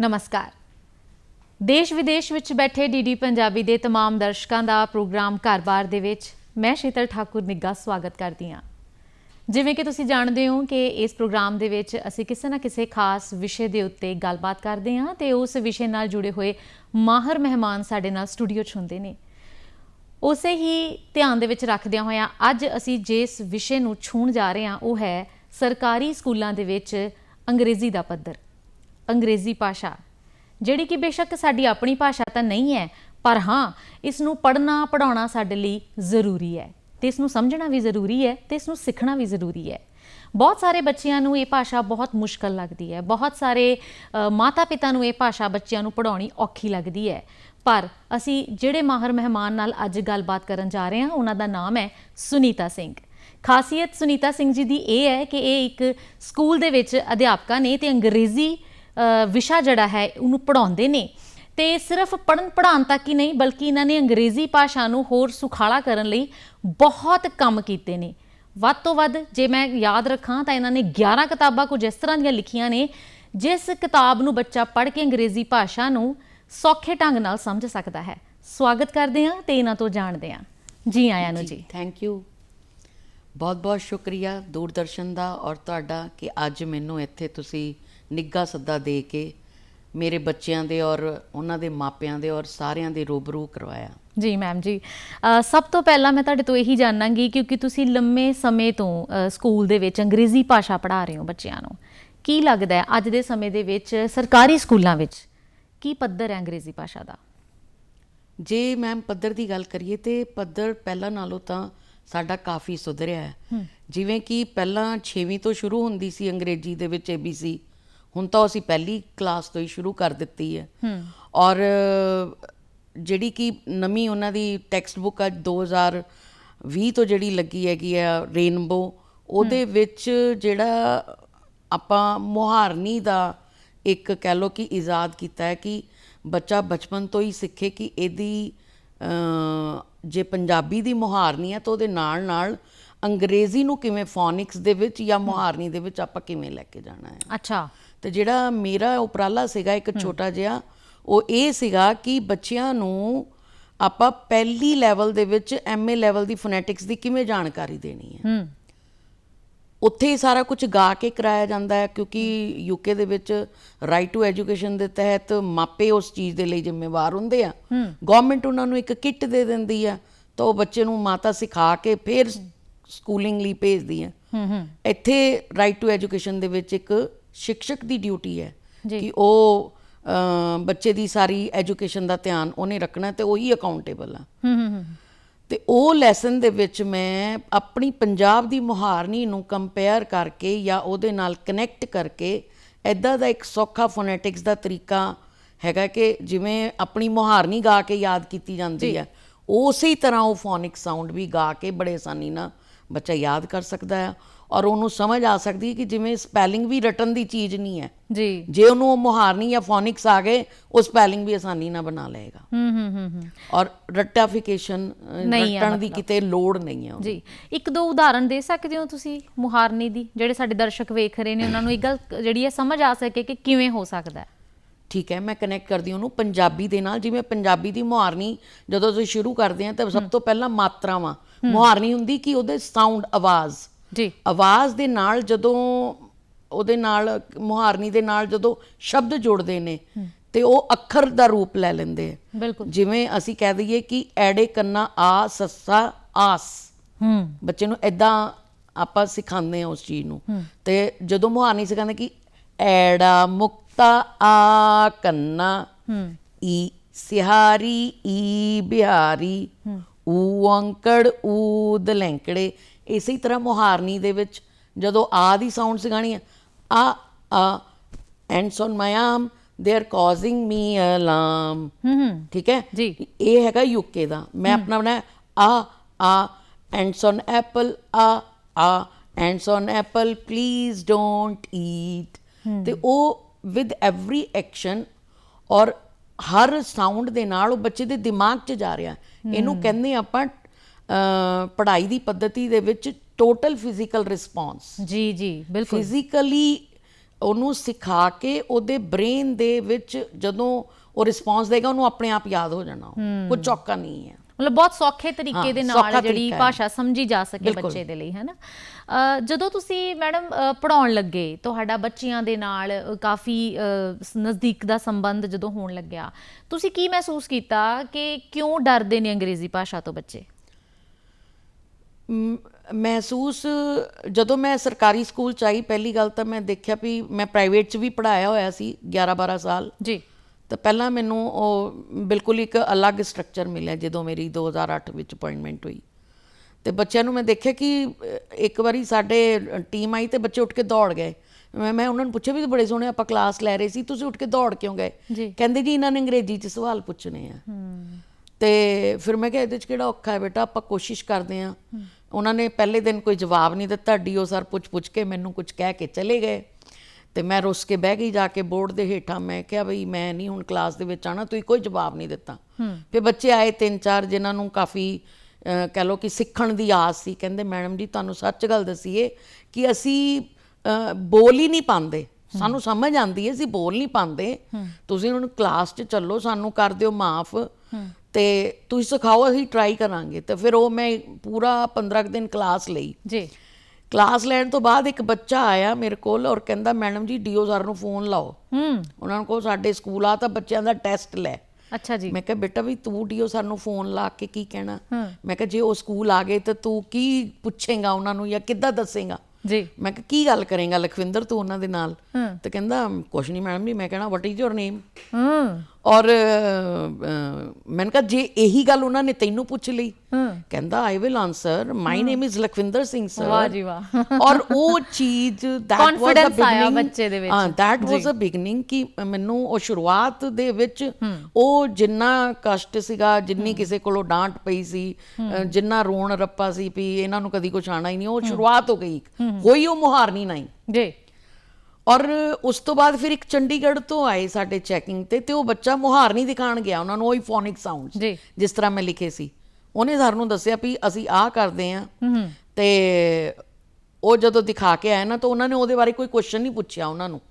ਨਮਸਕਾਰ ਦੇਸ਼ ਵਿਦੇਸ਼ ਵਿੱਚ ਬੈਠੇ ਡੀਡੀ ਪੰਜਾਬੀ ਦੇ तमाम ਦਰਸ਼ਕਾਂ ਦਾ ਪ੍ਰੋਗਰਾਮ ਘਰ-ਬਾਰ ਦੇ ਵਿੱਚ ਮੈਂ ਸ਼ੀਤਲ ਠਾਕੁਰ ਨਿੱਗਾ ਸਵਾਗਤ ਕਰਦੀ ਹਾਂ ਜਿਵੇਂ ਕਿ ਤੁਸੀਂ ਜਾਣਦੇ ਹੋ ਕਿ ਇਸ ਪ੍ਰੋਗਰਾਮ ਦੇ ਵਿੱਚ ਅਸੀਂ ਕਿਸੇ ਨਾ ਕਿਸੇ ਖਾਸ ਵਿਸ਼ੇ ਦੇ ਉੱਤੇ ਗੱਲਬਾਤ ਕਰਦੇ ਹਾਂ ਤੇ ਉਸ ਵਿਸ਼ੇ ਨਾਲ ਜੁੜੇ ਹੋਏ ਮਾਹਰ ਮਹਿਮਾਨ ਸਾਡੇ ਨਾਲ ਸਟੂਡੀਓ 'ਚ ਹੁੰਦੇ ਨੇ ਉਸੇ ਹੀ ਧਿਆਨ ਦੇ ਵਿੱਚ ਰੱਖਦਿਆਂ ਹੋਇਆਂ ਅੱਜ ਅਸੀਂ ਜਿਸ ਵਿਸ਼ੇ ਨੂੰ ਛੂਹਣ ਜਾ ਰਹੇ ਹਾਂ ਉਹ ਹੈ ਸਰਕਾਰੀ ਸਕੂਲਾਂ ਦੇ ਵਿੱਚ ਅੰਗਰੇਜ਼ੀ ਦਾ ਪੱਧਰ ਅੰਗਰੇਜ਼ੀ ਭਾਸ਼ਾ। ਜਿਹੜੀ ਕਿ ਬੇਸ਼ੱਕ ਸਾਡੀ ਆਪਣੀ ਭਾਸ਼ਾ ਤਾਂ ਨਹੀਂ ਹੈ, ਪਰ ਹਾਂ ਇਸ ਨੂੰ ਪੜ੍ਹਨਾ ਪੜਾਉਣਾ ਸਾਡੇ ਲਈ ਜ਼ਰੂਰੀ ਹੈ। ਤੇ ਇਸ ਨੂੰ ਸਮਝਣਾ ਵੀ ਜ਼ਰੂਰੀ ਹੈ ਤੇ ਇਸ ਨੂੰ ਸਿੱਖਣਾ ਵੀ ਜ਼ਰੂਰੀ ਹੈ। ਬਹੁਤ ਸਾਰੇ ਬੱਚਿਆਂ ਨੂੰ ਇਹ ਭਾਸ਼ਾ ਬਹੁਤ ਮੁਸ਼ਕਲ ਲੱਗਦੀ ਹੈ। ਬਹੁਤ ਸਾਰੇ ਮਾਤਾ ਪਿਤਾ ਨੂੰ ਇਹ ਭਾਸ਼ਾ ਬੱਚਿਆਂ ਨੂੰ ਪੜਾਉਣੀ ਔਖੀ ਲੱਗਦੀ ਹੈ। ਪਰ ਅਸੀਂ ਜਿਹੜੇ ਮਾਹਰ ਮਹਿਮਾਨ ਨਾਲ ਅੱਜ ਗੱਲਬਾਤ ਕਰਨ ਜਾ ਰਹੇ ਹਾਂ, ਉਹਨਾਂ ਦਾ ਨਾਮ ਹੈ ਸੁਨੀਤਾ ਸਿੰਘ। ਖਾਸੀਅਤ ਸੁਨੀਤਾ ਸਿੰਘ ਜੀ ਦੀ ਇਹ ਹੈ ਕਿ ਇਹ ਇੱਕ ਸਕੂਲ ਦੇ ਵਿੱਚ ਅਧਿਆਪਕਾ ਨੇ ਤੇ ਅੰਗਰੇਜ਼ੀ ਵਿਸ਼ਾ ਜਿਹੜਾ ਹੈ ਉਹਨੂੰ ਪੜਾਉਂਦੇ ਨੇ। ਤੇ ਸਿਰਫ ਪੜਨ ਪੜਾਉਣ ਤੱਕ ਹੀ ਨਹੀਂ ਬਲਕਿ ਇਹਨਾਂ ਨੇ ਅੰਗਰੇਜ਼ੀ ਭਾਸ਼ਾ ਨੂੰ ਹੋਰ ਸੁਖਾਲਾ ਕਰਨ ਲਈ ਬਹੁਤ ਕੰਮ ਕੀਤੇ ਨੇ। ਵੱਧ ਤੋਂ ਵੱਧ ਜੇ ਮੈਂ ਯਾਦ ਰੱਖਾਂ ਤਾਂ ਇਹਨਾਂ ਨੇ 11 ਕਿਤਾਬਾਂ ਕੁਝ ਇਸ ਤਰ੍ਹਾਂ ਦੀਆਂ ਲਿਖੀਆਂ ਨੇ ਜਿਸ ਕਿਤਾਬ ਨੂੰ ਬੱਚਾ ਪੜ੍ਹ ਕੇ ਅੰਗਰੇਜ਼ੀ ਭਾਸ਼ਾ ਨੂੰ ਸੌਖੇ ਢੰਗ ਨਾਲ ਸਮਝ ਸਕਦਾ ਹੈ। ਸਵਾਗਤ ਕਰਦੇ ਹਾਂ ਤੇ ਇਹਨਾਂ ਤੋਂ ਜਾਣਦੇ ਹਾਂ। ਜੀ ਆਇਆਂ ਨੂੰ ਜੀ ਥੈਂਕ ਯੂ ਬਹੁਤ ਬਹੁਤ ਸ਼ੁਕਰੀਆ ਦੂਰਦਰਸ਼ਨ ਦਾ ਔਰ ਤੁਹਾਡਾ ਕਿ ਅੱਜ ਮੈਨੂੰ ਇੱਥੇ ਤੁਸੀਂ ਨਿੱਘਾ ਸੱਦਾ ਦੇ ਕੇ ਮੇਰੇ ਬੱਚਿਆਂ ਦੇ ਔਰ ਉਹਨਾਂ ਦੇ ਮਾਪਿਆਂ ਦੇ ਔਰ ਸਾਰਿਆਂ ਦੇ ਰੂਬਰੂ ਕਰਵਾਇਆ। ਜੀ ਮੈਮ ਜੀ। ਸਭ ਤੋਂ ਪਹਿਲਾਂ ਮੈਂ ਤੁਹਾਡੇ ਤੋਂ ਇਹੀ ਜਾਣਾਂਗੀ ਕਿਉਂਕਿ ਤੁਸੀਂ ਲੰਮੇ ਸਮੇਂ ਤੋਂ ਸਕੂਲ ਦੇ ਵਿੱਚ ਅੰਗਰੇਜ਼ੀ ਭਾਸ਼ਾ ਪੜ੍ਹਾ ਰਹੇ ਹੋ ਬੱਚਿਆਂ ਨੂੰ। ਕੀ ਲੱਗਦਾ ਹੈ ਅੱਜ ਦੇ ਸਮੇਂ ਦੇ ਵਿੱਚ ਸਰਕਾਰੀ ਸਕੂਲਾਂ ਵਿੱਚ ਕੀ ਪੱਧਰ ਹੈ ਅੰਗਰੇਜ਼ੀ ਭਾਸ਼ਾ ਦਾ? ਜੇ ਮੈਮ ਪੱਧਰ ਦੀ ਗੱਲ ਕਰੀਏ ਤੇ ਪੱਧਰ ਪਹਿਲਾਂ ਨਾਲੋਂ ਤਾਂ ਸਾਡਾ ਕਾਫੀ ਸੁਧਰਿਆ ਹੈ। ਜਿਵੇਂ ਕਿ ਪਹਿਲਾਂ 6ਵੀਂ ਤੋਂ ਸ਼ੁਰੂ ਹੁੰਦੀ ਸੀ ਅੰਗਰੇਜ਼ੀ ਦੇ ਵਿੱਚ ABC ਹੁਣ ਤਾਂ ਅਸੀਂ ਪਹਿਲੀ ਕਲਾਸ ਤੋਂ ਹੀ ਸ਼ੁਰੂ ਕਰ ਦਿੱਤੀ ਹੈ। ਔਰ ਜਿਹੜੀ ਕਿ ਨਵੀਂ ਉਹਨਾਂ ਦੀ ਟੈਕਸਟ ਬੁੱਕ ਅੱਜ 2020 ਤੋਂ ਜਿਹੜੀ ਲੱਗੀ ਹੈਗੀ ਆ ਰੇਨਬੋ ਉਹਦੇ ਵਿੱਚ ਜਿਹੜਾ ਆਪਾਂ ਮੁਹਾਰਨੀ ਦਾ ਇੱਕ ਕਹਿ ਲੋ ਕਿ ਇਜਾਦ ਕੀਤਾ ਹੈ ਕਿ ਬੱਚਾ ਬਚਪਨ ਤੋਂ ਹੀ ਸਿੱਖੇ ਕਿ ਇਹਦੀ ਜੇ ਪੰਜਾਬੀ ਦੀ ਮੁਹਾਰਨੀ ਹੈ ਤਾਂ ਉਹਦੇ ਨਾਲ ਨਾਲ ਅੰਗਰੇਜ਼ੀ ਨੂੰ ਕਿਵੇਂ ਫੋਨਿਕਸ ਦੇ ਵਿੱਚ ਜਾਂ ਮੁਹਾਰਨੀ ਦੇ ਵਿੱਚ ਆਪਾਂ ਕਿਵੇਂ ਲੈ ਕੇ ਜਾਣਾ ਹੈ। ਅੱਛਾ। ਤੇ ਜਿਹੜਾ ਮੇਰਾ ਉਪਰਾਲਾ ਸੀਗਾ ਇੱਕ ਛੋਟਾ ਜਿਹਾ ਉਹ ਇਹ ਸੀਗਾ ਕਿ ਬੱਚਿਆਂ ਨੂੰ ਆਪਾਂ ਪਹਿਲੀ ਲੈਵਲ ਦੇ ਵਿੱਚ ਐਮਏ ਲੈਵਲ ਦੀ ਫੋਨੈਟਿਕਸ ਦੀ ਕਿਵੇਂ ਜਾਣਕਾਰੀ ਦੇਣੀ ਹੈ। ਹੂੰ। ਉੱਥੇ ਹੀ ਸਾਰਾ ਕੁਝ ਗਾ ਕੇ ਕਰਾਇਆ ਜਾਂਦਾ ਹੈ ਕਿਉਂਕਿ ਯੂਕੇ ਦੇ ਵਿੱਚ ਰਾਈਟ ਟੂ ਐਜੂਕੇਸ਼ਨ ਦੇ ਤਹਿਤ ਮਾਪੇ ਉਸ ਚੀਜ਼ ਦੇ ਲਈ ਜ਼ਿੰਮੇਵਾਰ ਹੁੰਦੇ ਆ। ਗਵਰਨਮੈਂਟ ਉਹਨਾਂ ਨੂੰ ਇੱਕ ਕਿੱਟ ਦੇ ਦਿੰਦੀ ਆ ਤਾਂ ਉਹ ਬੱਚੇ ਨੂੰ ਮਾਤਾ ਸਿਖਾ ਕੇ ਫਿਰ ਸਕੂਲਿੰਗ ਲਈ ਭੇਜਦੀ ਆ। ਹੂੰ ਹੂੰ। ਇੱਥੇ ਰਾਈਟ ਟੂ ਐਜੂਕੇਸ਼ਨ ਦੇ ਵਿੱਚ ਇੱਕ ਸ਼ਿਕਸ਼ਕ ਦੀ ਡਿਊਟੀ ਹੈ। ਕਿ ਉਹ ਬੱਚੇ ਦੀ ਸਾਰੀ ਐਜੂਕੇਸ਼ਨ ਦਾ ਧਿਆਨ ਉਹਨੇ ਰੱਖਣਾ ਤੇ ਉਹੀ ਅਕਾਊਂਟੇਬਲ ਆ। ਹੂੰ ਹੂੰ ਤੇ ਉਹ ਲੈਸਨ ਦੇ ਵਿੱਚ ਮੈਂ ਆਪਣੀ ਪੰਜਾਬ ਦੀ ਮੁਹਾਰਨੀ ਨੂੰ ਕੰਪੇਅਰ ਕਰਕੇ ਜਾਂ ਉਹਦੇ ਨਾਲ ਕਨੈਕਟ ਕਰਕੇ ਐਦਾਂ ਦਾ ਇੱਕ ਸੌਖਾ ਫੋਨੈਟਿਕਸ ਦਾ ਤਰੀਕਾ ਹੈਗਾ ਕਿ ਜਿਵੇਂ ਆਪਣੀ ਮੁਹਾਰਨੀ ਗਾ ਕੇ ਯਾਦ ਕੀਤੀ ਜਾਂਦੀ ਹੈ ਉਸੇ ਤਰ੍ਹਾਂ ਉਹ ਫੋਨਿਕ ਸਾਊਂਡ ਵੀ ਗਾ ਕੇ ਬੜੇ ਆਸਾਨੀ ਨਾਲ ਬੱਚਾ ਯਾਦ ਕਰ ਸਕਦਾ ਹੈ ਔਰ ਉਹਨੂੰ ਸਮਝ ਆ ਸਕਦੀ ਹੈ ਕਿ ਜਿਵੇਂ ਸਪੈਲਿੰਗ ਵੀ ਰਟਨ ਦੀ ਚੀਜ਼ ਨਹੀਂ ਹੈ। ਜੀ। ਜੇ ਉਹਨੂੰ ਉਹ ਮੁਹਾਰਨੀ ਜਾਂ ਫੋਨਿਕਸ ਆ ਗਏ ਉਹ ਸਪੈਲਿੰਗ ਵੀ ਆਸਾਨੀ ਨਾਲ ਬਣਾ ਲਏਗਾ। ਹੂੰ ਹੂੰ ਹੂੰ ਔਰ ਰਟਾਫਿਕੇਸ਼ਨ ਰਟਣ ਦੀ ਕਿਤੇ ਲੋੜ ਨਹੀਂ ਹੈ ਜੀ। ਇੱਕ ਦੋ ਉਦਾਹਰਨ ਦੇ ਸਕਦੇ ਹੋ ਤੁਸੀਂ ਮੁਹਾਰਨੀ ਦੀ ਜਿਹੜੇ ਸਾਡੇ ਦਰਸ਼ਕ ਵੇਖ ਰਹੇ ਨੇ ਉਹਨਾਂ ਨੂੰ ਇਹ ਗੱਲ ਜਿਹੜੀ ਹੈ ਸਮਝ ਆ ਸਕੇ ਕਿ ਕਿਵੇਂ ਹੋ ਸਕਦਾ ਹੈ। ਠੀਕ ਹੈ ਮੈਂ ਕਨੈਕਟ ਕਰਦੀ ਉਹਨੂੰ। ਪੰਜਾਬੀ ਦੇ ਨਾਲ ਜਿਵੇਂ ਪੰਜਾਬੀ ਦੀ ਮੁਹਾਰਨੀ ਜਦੋਂ ਤੁਸੀਂ ਸ਼ੁਰੂ ਕਰਦੇ ਆ ਤਾਂ ਸਭ ਤੋਂ ਪਹਿਲਾਂ ਮਾਤਰਾਵਾਂ। ਮੁਹਾਰਨੀ ਹੁੰਦੀ ਕਿ ਉਹਦੇ ਸਾਊਂਡ ਆਵਾਜ਼। ਜੀ। ਆਵਾਜ਼ ਦੇ ਨਾਲ ਜਦੋਂ ਉਹਦੇ ਨਾਲ ਮੁਹਾਰਨੀ ਦੇ ਨਾਲ ਜਦੋਂ ਸ਼ਬਦ ਜੁੜਦੇ ਨੇ ਤੇ ਉਹ ਅੱਖਰ ਦਾ ਰੂਪ ਲੈ ਲੈਂਦੇ ਆ। ਜਿਵੇਂ ਅਸੀਂ ਕਹਿ ਦਈਏ ਕਿ ਐੜੇ ਕੰਨਾ ਆ ਸੱਸਾ ਆਸ। ਹੂੰ। ਬੱਚੇ ਨੂੰ ਐਦਾਂ ਆਪਾਂ ਸਿਖਾਉਂਦੇ ਆ ਉਸ ਚੀਜ਼ ਨੂੰ। ਤੇ ਜਦੋਂ ਮੁਹਾਰਨੀ ਸਿਖਾਉਂਦੇ ਕਿ ਐੜਾ ਮੁਕਤਾ ਆ ਕੰਨਾ ਹੂੰ। ਈ ਸਿਹਾਰੀ ਈ ਬਿਹਾਰੀ ਊ ਅੰਕੜ ਊ ਦਲੈਂਕੜੇ ਇਸੇ ਤਰ੍ਹਾਂ ਮੁਹਾਰਨੀ ਦੇ ਵਿੱਚ ਜਦੋਂ ਆ ਦੀ ਸਾਊਂਡ ਸਿਖਾਣੀ ਹੈ a a ants on my arm they are causing me alarm ਹੂੰ ਠੀਕ ਹੈ? ਜੀ। ਇਹ ਹੈਗਾ ਯੂਕੇ ਦਾ। ਮੈਂ ਆਪਣਾ ਬਣਾਇਆ ਆ ਆ ends on apple a a ants on apple please don't eat ਤੇ ਉਹ ਵਿਦ ਐਵਰੀ ਐਕਸ਼ਨ ਔਰ ਹਰ ਸਾਊਂਡ ਦੇ ਨਾਲ ਉਹ ਬੱਚੇ ਦੇ ਦਿਮਾਗ 'ਚ ਜਾ ਰਿਹਾ। ਇਹਨੂੰ ਕਹਿੰਦੇ ਆਪਾਂ ਪੜ੍ਹਾਈ ਦੀ ਪੱਧਤੀ ਦੇ ਵਿੱਚ ਟੋਟਲ ਫਿਜ਼ੀਕਲ ਰਿਸਪੌਂਸ ਜੀ ਜੀ ਬਿਲਕੁਲ। ਫਿਜ਼ੀਕਲੀ ਉਹਨੂੰ ਸਿਖਾ ਕੇ ਉਹਦੇ ਬ੍ਰੇਨ ਦੇ ਵਿੱਚ ਜਦੋਂ ਉਹ ਰਿਸਪੌਂਸ ਦੇਗਾ ਉਹਨੂੰ ਆਪਣੇ ਆਪ ਯਾਦ ਹੋ ਜਾਣਾ। ਕੋਈ ਚੌਕਾ ਨਹੀਂ ਹੈ। ਮਤਲਬ ਬਹੁਤ ਸੌਖੇ ਤਰੀਕੇ ਦੇ ਨਾਲ ਜਿਹੜੀ। ਭਾਸ਼ਾ ਸਮਝੀ ਜਾ ਸਕੇ। ਬੱਚੇ ਦੇ ਲਈ ਹੈ ਨਾ ਜਦੋਂ ਤੁਸੀਂ ਮੈਡਮ ਪੜਾਉਣ ਲੱਗੇ ਤੁਹਾਡਾ ਬੱਚਿਆਂ ਦੇ ਨਾਲ ਕਾਫੀ ਨਜ਼ਦੀਕ ਦਾ ਸੰਬੰਧ ਜਦੋਂ ਹੋਣ ਲੱਗਿਆ ਤੁਸੀਂ ਕੀ ਮਹਿਸੂਸ ਕੀਤਾ ਕਿ ਕਿਉਂ ਡਰਦੇ ਨੇ ਅੰਗਰੇਜ਼ੀ ਭਾਸ਼ਾ ਤੋਂ ਬੱਚੇ? ਮਹਿਸੂਸ ਜਦੋਂ ਮੈਂ ਸਰਕਾਰੀ ਸਕੂਲ ਚ ਆਈ ਪਹਿਲੀ ਗੱਲ ਤਾਂ ਮੈਂ ਦੇਖਿਆ ਵੀ ਮੈਂ ਪ੍ਰਾਈਵੇਟ ਚ ਵੀ ਪੜਾਇਆ ਹੋਇਆ ਸੀ 11 12 ਸਾਲ। ਜੀ। ਤਾਂ ਪਹਿਲਾਂ ਮੈਨੂੰ ਉਹ ਬਿਲਕੁਲ ਇੱਕ ਅਲੱਗ ਸਟਰਕਚਰ ਮਿਲਿਆ ਜਦੋਂ ਮੇਰੀ 2008 ਵਿੱਚ ਅਪਾਇੰਟਮੈਂਟ ਹੋਈ। ਤੇ ਬੱਚਿਆਂ ਨੂੰ ਮੈਂ ਦੇਖਿਆ ਕਿ ਇੱਕ ਵਾਰੀ ਸਾਡੇ ਟੀਮ ਆਈ ਤੇ ਬੱਚੇ ਉੱਠ ਕੇ ਦੌੜ ਗਏ। ਮੈਂ ਮੈਂ ਉਹਨਾਂ ਨੂੰ ਪੁੱਛਿਆ ਵੀ ਬੜੇ ਸੋਹਣੇ ਆਪਾਂ ਕਲਾਸ ਲੈ ਰਹੇ ਸੀ ਤੁਸੀਂ ਉੱਠ ਕੇ ਦੌੜ ਕਿਉਂ ਗਏ। ਕਹਿੰਦੇ ਜੀ ਇਹਨਾਂ ਨੇ ਅੰਗਰੇਜ਼ੀ 'ਚ ਸਵਾਲ ਪੁੱਛਣੇ ਆ। ਤੇ ਫਿਰ ਮੈਂ ਕਿਹਾ ਇਹਦੇ 'ਚ ਕਿਹੜਾ ਔਖਾ ਹੈ ਬੇਟਾ? ਆਪਾਂ ਕੋਸ਼ਿਸ਼ ਕਰਦੇ ਆ ਉਹਨਾਂ ਨੇ ਪਹਿਲੇ ਦਿਨ ਕੋਈ ਜਵਾਬ ਨਹੀਂ ਦਿੱਤਾ ਡੀਓ ਸਰ ਪੁੱਛ ਪੁੱਛ ਕੇ ਮੈਨੂੰ ਕੁਝ ਕਹਿ ਕੇ ਚਲੇ ਗਏ। ਤੇ ਮੈਂ ਰੁੱਸ ਕੇ ਬਹਿ ਗਈ ਜਾ ਕੇ ਬੋਰਡ ਦੇ ਹੇਠਾਂ। ਮੈਂ ਕਿਹਾ ਬਈ ਮੈਂ ਨਹੀਂ ਹੁਣ ਕਲਾਸ ਦੇ ਵਿੱਚ ਆਣਾ ਤੁਸੀਂ ਕੋਈ ਜਵਾਬ ਨਹੀਂ ਦਿੱਤਾ। ਫਿਰ ਬੱਚੇ ਆਏ ਤਿੰਨ ਚਾਰ ਜਿਨ੍ਹਾਂ ਨੂੰ ਕਾਫੀ ਕਹਿ ਲਓ ਕਿ ਸਿੱਖਣ ਦੀ ਆਸ ਸੀ। ਕਹਿੰਦੇ ਮੈਡਮ ਜੀ ਤੁਹਾਨੂੰ ਸੱਚ ਗੱਲ ਦਸੀਏ ਕਿ ਅਸੀਂ ਬੋਲ ਹੀ ਨਹੀਂ ਪਾਉਂਦੇ। ਸਾਨੂੰ ਸਮਝ ਆਂਦੀ ਹੈ ਅਸੀਂ ਬੋਲ ਨਹੀਂ ਪਾਉਂਦੇ। ਤੁਸੀਂ ਹੁਣ ਕਲਾਸ 'ਚ ਚੱਲੋ ਸਾਨੂੰ ਕਰ ਦਿਓ ਮਾਫ। ਤੇ ਤੁਸੀਂ ਸਿਖਾਓ ਅਸੀਂ ਟਰਾਈ ਕਰਾਂਗੇ। ਤੇ ਫਿਰ ਉਹ ਮੈਂ ਪੂਰਾ 15 ਕੁ ਦਿਨ ਕਲਾਸ ਲਈ। ਜੀ। ਕਲਾਸ ਲੈਣ ਤੋਂ ਬਾਅਦ ਇੱਕ ਬੱਚਾ ਆਇਆ ਮੇਰੇ ਕੋਲ ਔਰ ਕਹਿੰਦਾ ਮੈਡਮ ਜੀ ਡੀਓ ਸਰ ਨੂੰ ਫੋਨ ਲਾਓ। ਹੂੰ। ਉਹਨਾਂ ਨੂੰ ਕਹੋ ਸਾਡੇ ਸਕੂਲ ਆ ਤਾਂ ਬੱਚਿਆਂ ਦਾ ਟੈਸਟ ਲੈ। ਅੱਛਾ ਜੀ। ਮੈਂ ਕਿਹਾ ਬੇਟਾ ਵੀ ਤੂੰ ਡੀਓ ਸਰ ਨੂੰ ਫੋਨ ਲਾ ਕੇ ਕੀ ਕਹਿਣਾ? ਮੈਂ ਕਿਹਾ ਜੇ ਉਹ ਸਕੂਲ ਆ ਗਏ ਤਾਂ ਤੂੰ ਕੀ ਪੁੱਛੇਗਾ ਉਹਨਾਂ ਨੂੰ ਜਾਂ ਕਿੱਦਾਂ ਦੱਸੇਗਾ? ਜੀ। ਮੈਂ ਕਿਹਾ ਕੀ ਗੱਲ ਕਰੇਗਾ ਲਖਵਿੰਦਰ ਤੂੰ ਉਹਨਾਂ ਦੇ ਨਾਲ। ਤੇ ਕਹਿੰਦਾ ਕੁਛ ਨਹੀਂ ਮੈਡਮ ਜੀ ਮੈਂ ਕਹਿਣਾ ਵਾਟ ਇਜ਼ ਯੋਰ ਨੇਮ ਹੂੰ। ਔਰ ਮੈਂ ਕਿਹਾ ਜੇ ਇਹੀ ਗੱਲ ਉਹਨਾਂ ਨੇ ਤੈਨੂੰ ਪੁੱਛ ਲਈ ਕਹਿੰਦਾ I will answer my name is Lakhwinder Singh sir ਵਾਹ ਜੀ ਵਾਹ। ਔਰ ਉਹ ਚੀਜ਼ the Confidence ਆਇਆ beginning- ਬੱਚੇ ਦੇ ਵਿੱਚ। ਹਾਂ that was a beginning ਕਿ ਮੈਨੂੰ ਉਹ ਸ਼ੁਰੂਆਤ ਦੇ ਵਿੱਚ ਉਹ ਜਿੰਨਾ ਕਸ਼ਟ ਸੀਗਾ ਜਿੰਨੀ ਕਿਸੇ ਕੋਲੋਂ ਡਾਂਟ ਪਈ ਸੀ ਜਿੰਨਾ ਰੋਣ ਰੱਪਾ ਸੀ ਵੀ ਇਹਨਾਂ ਨੂੰ ਕਦੀ ਕੁਛ ਆਣਾ ਹੀ ਨਹੀਂ ਉਹ ਸ਼ੁਰੂਆਤ ਹੋ ਗਈ। ਹੋਈ ਉਹ ਮੁਹਾਰਨੀ ਨਹੀਂ। ਜੀ। ਔਰ ਉਸ ਤੋਂ ਬਾਅਦ ਫਿਰ ਇੱਕ ਚੰਡੀਗੜ੍ਹ ਤੋਂ ਆਏ ਸਾਡੇ ਚੈਕਿੰਗ ਤੇ ਤੇ ਉਹ ਬੱਚਾ ਮੁਹਾਰਨੀ ਦਿਖਾਣ ਗਿਆ। ਉਹਨਾਂ ਨੂੰ ਉਹੀ ਫੋਨਿਕ ਸਾਊਂਡਸ ਜਿਸ ਤਰ੍ਹਾਂ ਮੈਂ ਲਿਖੇ ਸੀ। ਉਹਨੇ ਸਾਨੂੰ ਦੱਸਿਆ ਵੀ ਅਸੀਂ ਆਹ ਕਰਦੇ ਆਂ ਤੇ ਉਹ ਜਦੋਂ ਦਿਖਾ ਕੇ ਆਇਆ ਨਾ ਤਾਂ ਉਹਨਾਂ ਨੇ ਉਹਦੇ ਬਾਰੇ ਕੋਈ ਕੁਐਸਚਨ ਨਹੀਂ ਪੁੱਛਿਆ ਉਹਨਾਂ ਨੂੰ।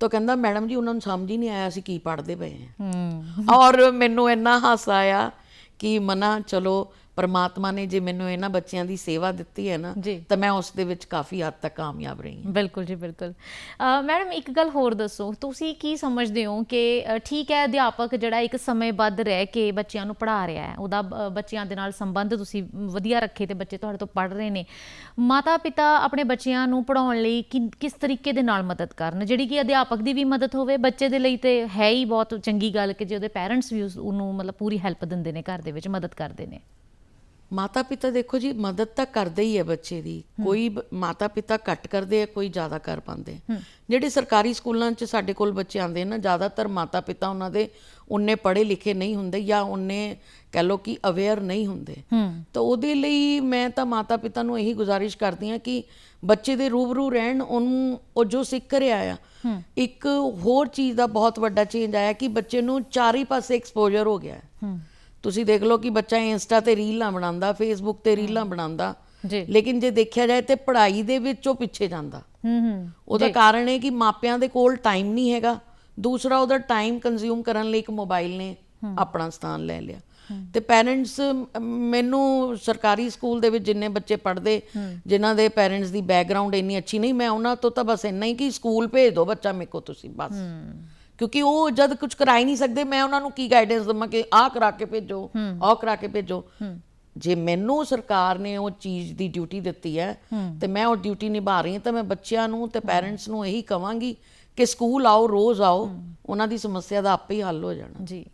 ਤਾਂ ਕਹਿੰਦਾ ਮੈਡਮ ਜੀ ਉਹਨਾਂ ਨੂੰ ਸਮਝ ਹੀ ਨਹੀਂ ਆਇਆ ਅਸੀਂ ਕੀ ਪੜ੍ਹਦੇ ਪਏ ਹੂੰ। ਔਰ ਮੈਨੂੰ ਇੰਨਾ ਹਾਸਾ ਆਇਆ ਕਿ ਮਨਾ ਚਲੋ ਪਰਮਾਤਮਾ ਨੇ ਜੇ ਮੈਨੂੰ ਇਹਨਾਂ ਬੱਚਿਆਂ ਦੀ ਸੇਵਾ ਦਿੱਤੀ ਹੈ ਨਾ। ਤਾਂ ਮੈਂ ਉਸ ਦੇ ਵਿੱਚ ਕਾਫੀ ਹੱਦ ਤੱਕ ਕਾਮਯਾਬ ਰਹੀ ਹਾਂ। ਬਿਲਕੁਲ ਜੀ ਬਿਲਕੁਲ। ਮੈਡਮ ਇੱਕ ਗੱਲ ਹੋਰ ਦੱਸੋ ਤੁਸੀਂ ਕੀ ਸਮਝਦੇ ਹੋ ਕਿ ਠੀਕ ਹੈ ਅਧਿਆਪਕ ਜਿਹੜਾ ਇੱਕ ਸਮੇਂਬੱਧ ਰਹਿ ਕੇ ਬੱਚਿਆਂ ਨੂੰ ਪੜ੍ਹਾ ਰਿਹਾ ਹੈ ਉਹਦਾ ਬੱਚਿਆਂ ਦੇ ਨਾਲ ਸੰਬੰਧ ਤੁਸੀਂ ਵਧੀਆ ਰੱਖੇ ਤੇ ਬੱਚੇ ਤੁਹਾਡੇ ਤੋਂ ਪੜ੍ਹ ਰਹੇ ਨੇ ਮਾਤਾ ਪਿਤਾ ਆਪਣੇ ਬੱਚਿਆਂ ਨੂੰ ਪੜ੍ਹਾਉਣ ਲਈ ਕਿਸ ਤਰੀਕੇ ਦੇ ਨਾਲ ਮਦਦ ਕਰਨ? ਜਿਹੜੀ ਕਿ ਅਧਿਆਪਕ ਦੀ ਵੀ ਮਦਦ ਹੋਵੇ ਬੱਚੇ ਦੇ ਲਈ ਤੇ ਹੈ ਹੀ ਬਹੁਤ ਚੰਗੀ ਗੱਲ ਕਿ ਜੇ ਉਹਦੇ ਪੈਰੈਂਟਸ ਵੀ ਉਸ- ਉਹਨੂੰ ਮਤਲਬ ਪੂਰੀ ਹੈਲਪ ਦਿੰਦੇ ਨੇ ਘਰ ਦੇ ਵਿੱਚ ਮਦਦ ਕਰਦੇ ਨੇ। ਮਾਤਾ ਪਿਤਾ ਦੇਖੋ ਜੀ ਮਦਦ ਤਾਂ ਕਰਦੇ ਹੀ ਹੈ ਬੱਚੇ ਦੀ। ਕੋਈ ਮਾਤਾ ਪਿਤਾ ਘੱਟ ਕਰਦੇ ਆ ਕੋਈ ਜ਼ਿਆਦਾ ਕਰ ਪਾਉਂਦੇ ਆ। ਜਿਹੜੇ ਸਰਕਾਰੀ ਸਕੂਲਾਂ 'ਚ ਸਾਡੇ ਕੋਲ ਬੱਚੇ ਆਉਂਦੇ ਨਾ ਜ਼ਿਆਦਾਤਰ ਮਾਤਾ ਪਿਤਾ ਉਹਨਾਂ ਦੇ ਉਨੇ ਪੜ੍ਹੇ ਲਿਖੇ ਨਹੀਂ ਹੁੰਦੇ ਜਾਂ ਉਨੇ ਕਹਿ ਲਓ ਕਿ ਅਵੇਅਰ ਨਹੀਂ ਹੁੰਦੇ। ਤਾਂ ਉਹਦੇ ਲਈ ਮੈਂ ਤਾਂ ਮਾਤਾ ਪਿਤਾ ਨੂੰ ਇਹੀ ਗੁਜ਼ਾਰਿਸ਼ ਕਰਦੀ ਹਾਂ ਕਿ ਬੱਚੇ ਦੇ ਰੂਬਰੂ ਰਹਿਣ ਉਹਨੂੰ ਉਹ ਜੋ ਸਿੱਖ ਰਿਹਾ ਆ ਇੱਕ ਹੋਰ ਚੀਜ਼ ਦਾ ਬਹੁਤ ਵੱਡਾ ਚੇਂਜ ਆਇਆ ਕਿ ਬੱਚੇ ਨੂੰ ਚਾਰੇ ਪਾਸੇ ਐਕਸਪੋਜ਼ਰ ਹੋ ਗਿਆ। ਤੁਸੀਂ ਦੇਖ ਲਓ ਕਿ ਬੱਚਾ ਇੰਸਟਾ ਤੇ ਰੀਲਾਂ ਬਣਾਉਂਦਾ ਫੇਸਬੁੱਕ ਤੇ ਰੀਲਾਂ ਬਣਾਉਂਦਾ। ਜੀ। ਲੇਕਿਨ ਜੇ ਦੇਖਿਆ ਜਾਏ ਤੇ ਪੜ੍ਹਾਈ ਦੇ ਵਿੱਚ ਉਹ ਪਿੱਛੇ ਜਾਂਦਾ। ਹੂੰ ਹੂੰ। ਉਹਦਾ ਕਾਰਨ ਹੈ ਕਿ ਮਾਪਿਆਂ ਦੇ ਕੋਲ ਟਾਈਮ ਨਹੀਂ ਹੈਗਾ। ਦੂਸਰਾ ਉਹਦਾ ਟਾਈਮ ਕੰਜ਼ਿਊਮ ਕਰਨ ਲਈ ਇੱਕ ਮੋਬਾਈਲ ਨੇ ਆਪਣਾ ਸਥਾਨ ਲੈ ਲਿਆ। ਤੇ ਪੈਰੈਂਟਸ ਮੈਨੂੰ ਸਰਕਾਰੀ ਸਕੂਲ ਦੇ ਵਿੱਚ ਜਿੰਨੇ ਬੱਚੇ ਪੜ੍ਹਦੇ ਜਿਨ੍ਹਾਂ ਦੇ ਪੈਰੈਂਟਸ ਦੀ ਬੈਕਗ੍ਰਾਉਂਡ ਇੰਨੀ ਅੱਛੀ ਨਹੀਂ ਮੈਂ ਉਹਨਾਂ ਤੋਂ ਤਾਂ ਬਸ ਇੰਨਾ ਹੀ ਕਿ ਸਕੂਲ ਭੇਜ ਦਿਓ ਬੱਚਾ ਮੇਰੇ ਕੋ ਤੁਸੀਂ ਬਸ। ਕਿਉਂਕਿ ਉਹ ਜਦ ਕੁਝ ਕਰਾ ਹੀ ਨਹੀਂ ਸਕਦੇ ਮੈਂ ਉਹਨਾਂ ਨੂੰ ਕੀ ਗਾਈਡੈਂਸ ਦਵਾਂ ਕਿ ਆਹ ਕਰਾ ਕੇ ਭੇਜੋ ਆਹ ਕਰਾ ਕੇ ਭੇਜੋ। ਜੇ ਮੈਨੂੰ ਸਰਕਾਰ ਨੇ ਉਹ ਚੀਜ਼ ਦੀ ਡਿਊਟੀ ਦਿੱਤੀ ਹੈ ਤੇ ਮੈਂ ਉਹ ਡਿਊਟੀ ਨਿਭਾ ਰਹੀ ਹਾਂ ਤਾਂ ਮੈਂ ਬੱਚਿਆਂ ਨੂੰ ਤੇ ਪੈਰੈਂਟਸ ਨੂੰ ਇਹੀ ਕਵਾਂਗੀ ਕਿ ਸਕੂਲ ਆਓ ਰੋਜ਼ ਆਓ ਉਹਨਾਂ ਦੀ ਸਮੱਸਿਆ ਦਾ ਆਪੇ ਹੀ ਹੱਲ ਹੋ ਜਾਣਾ। ਜੀ।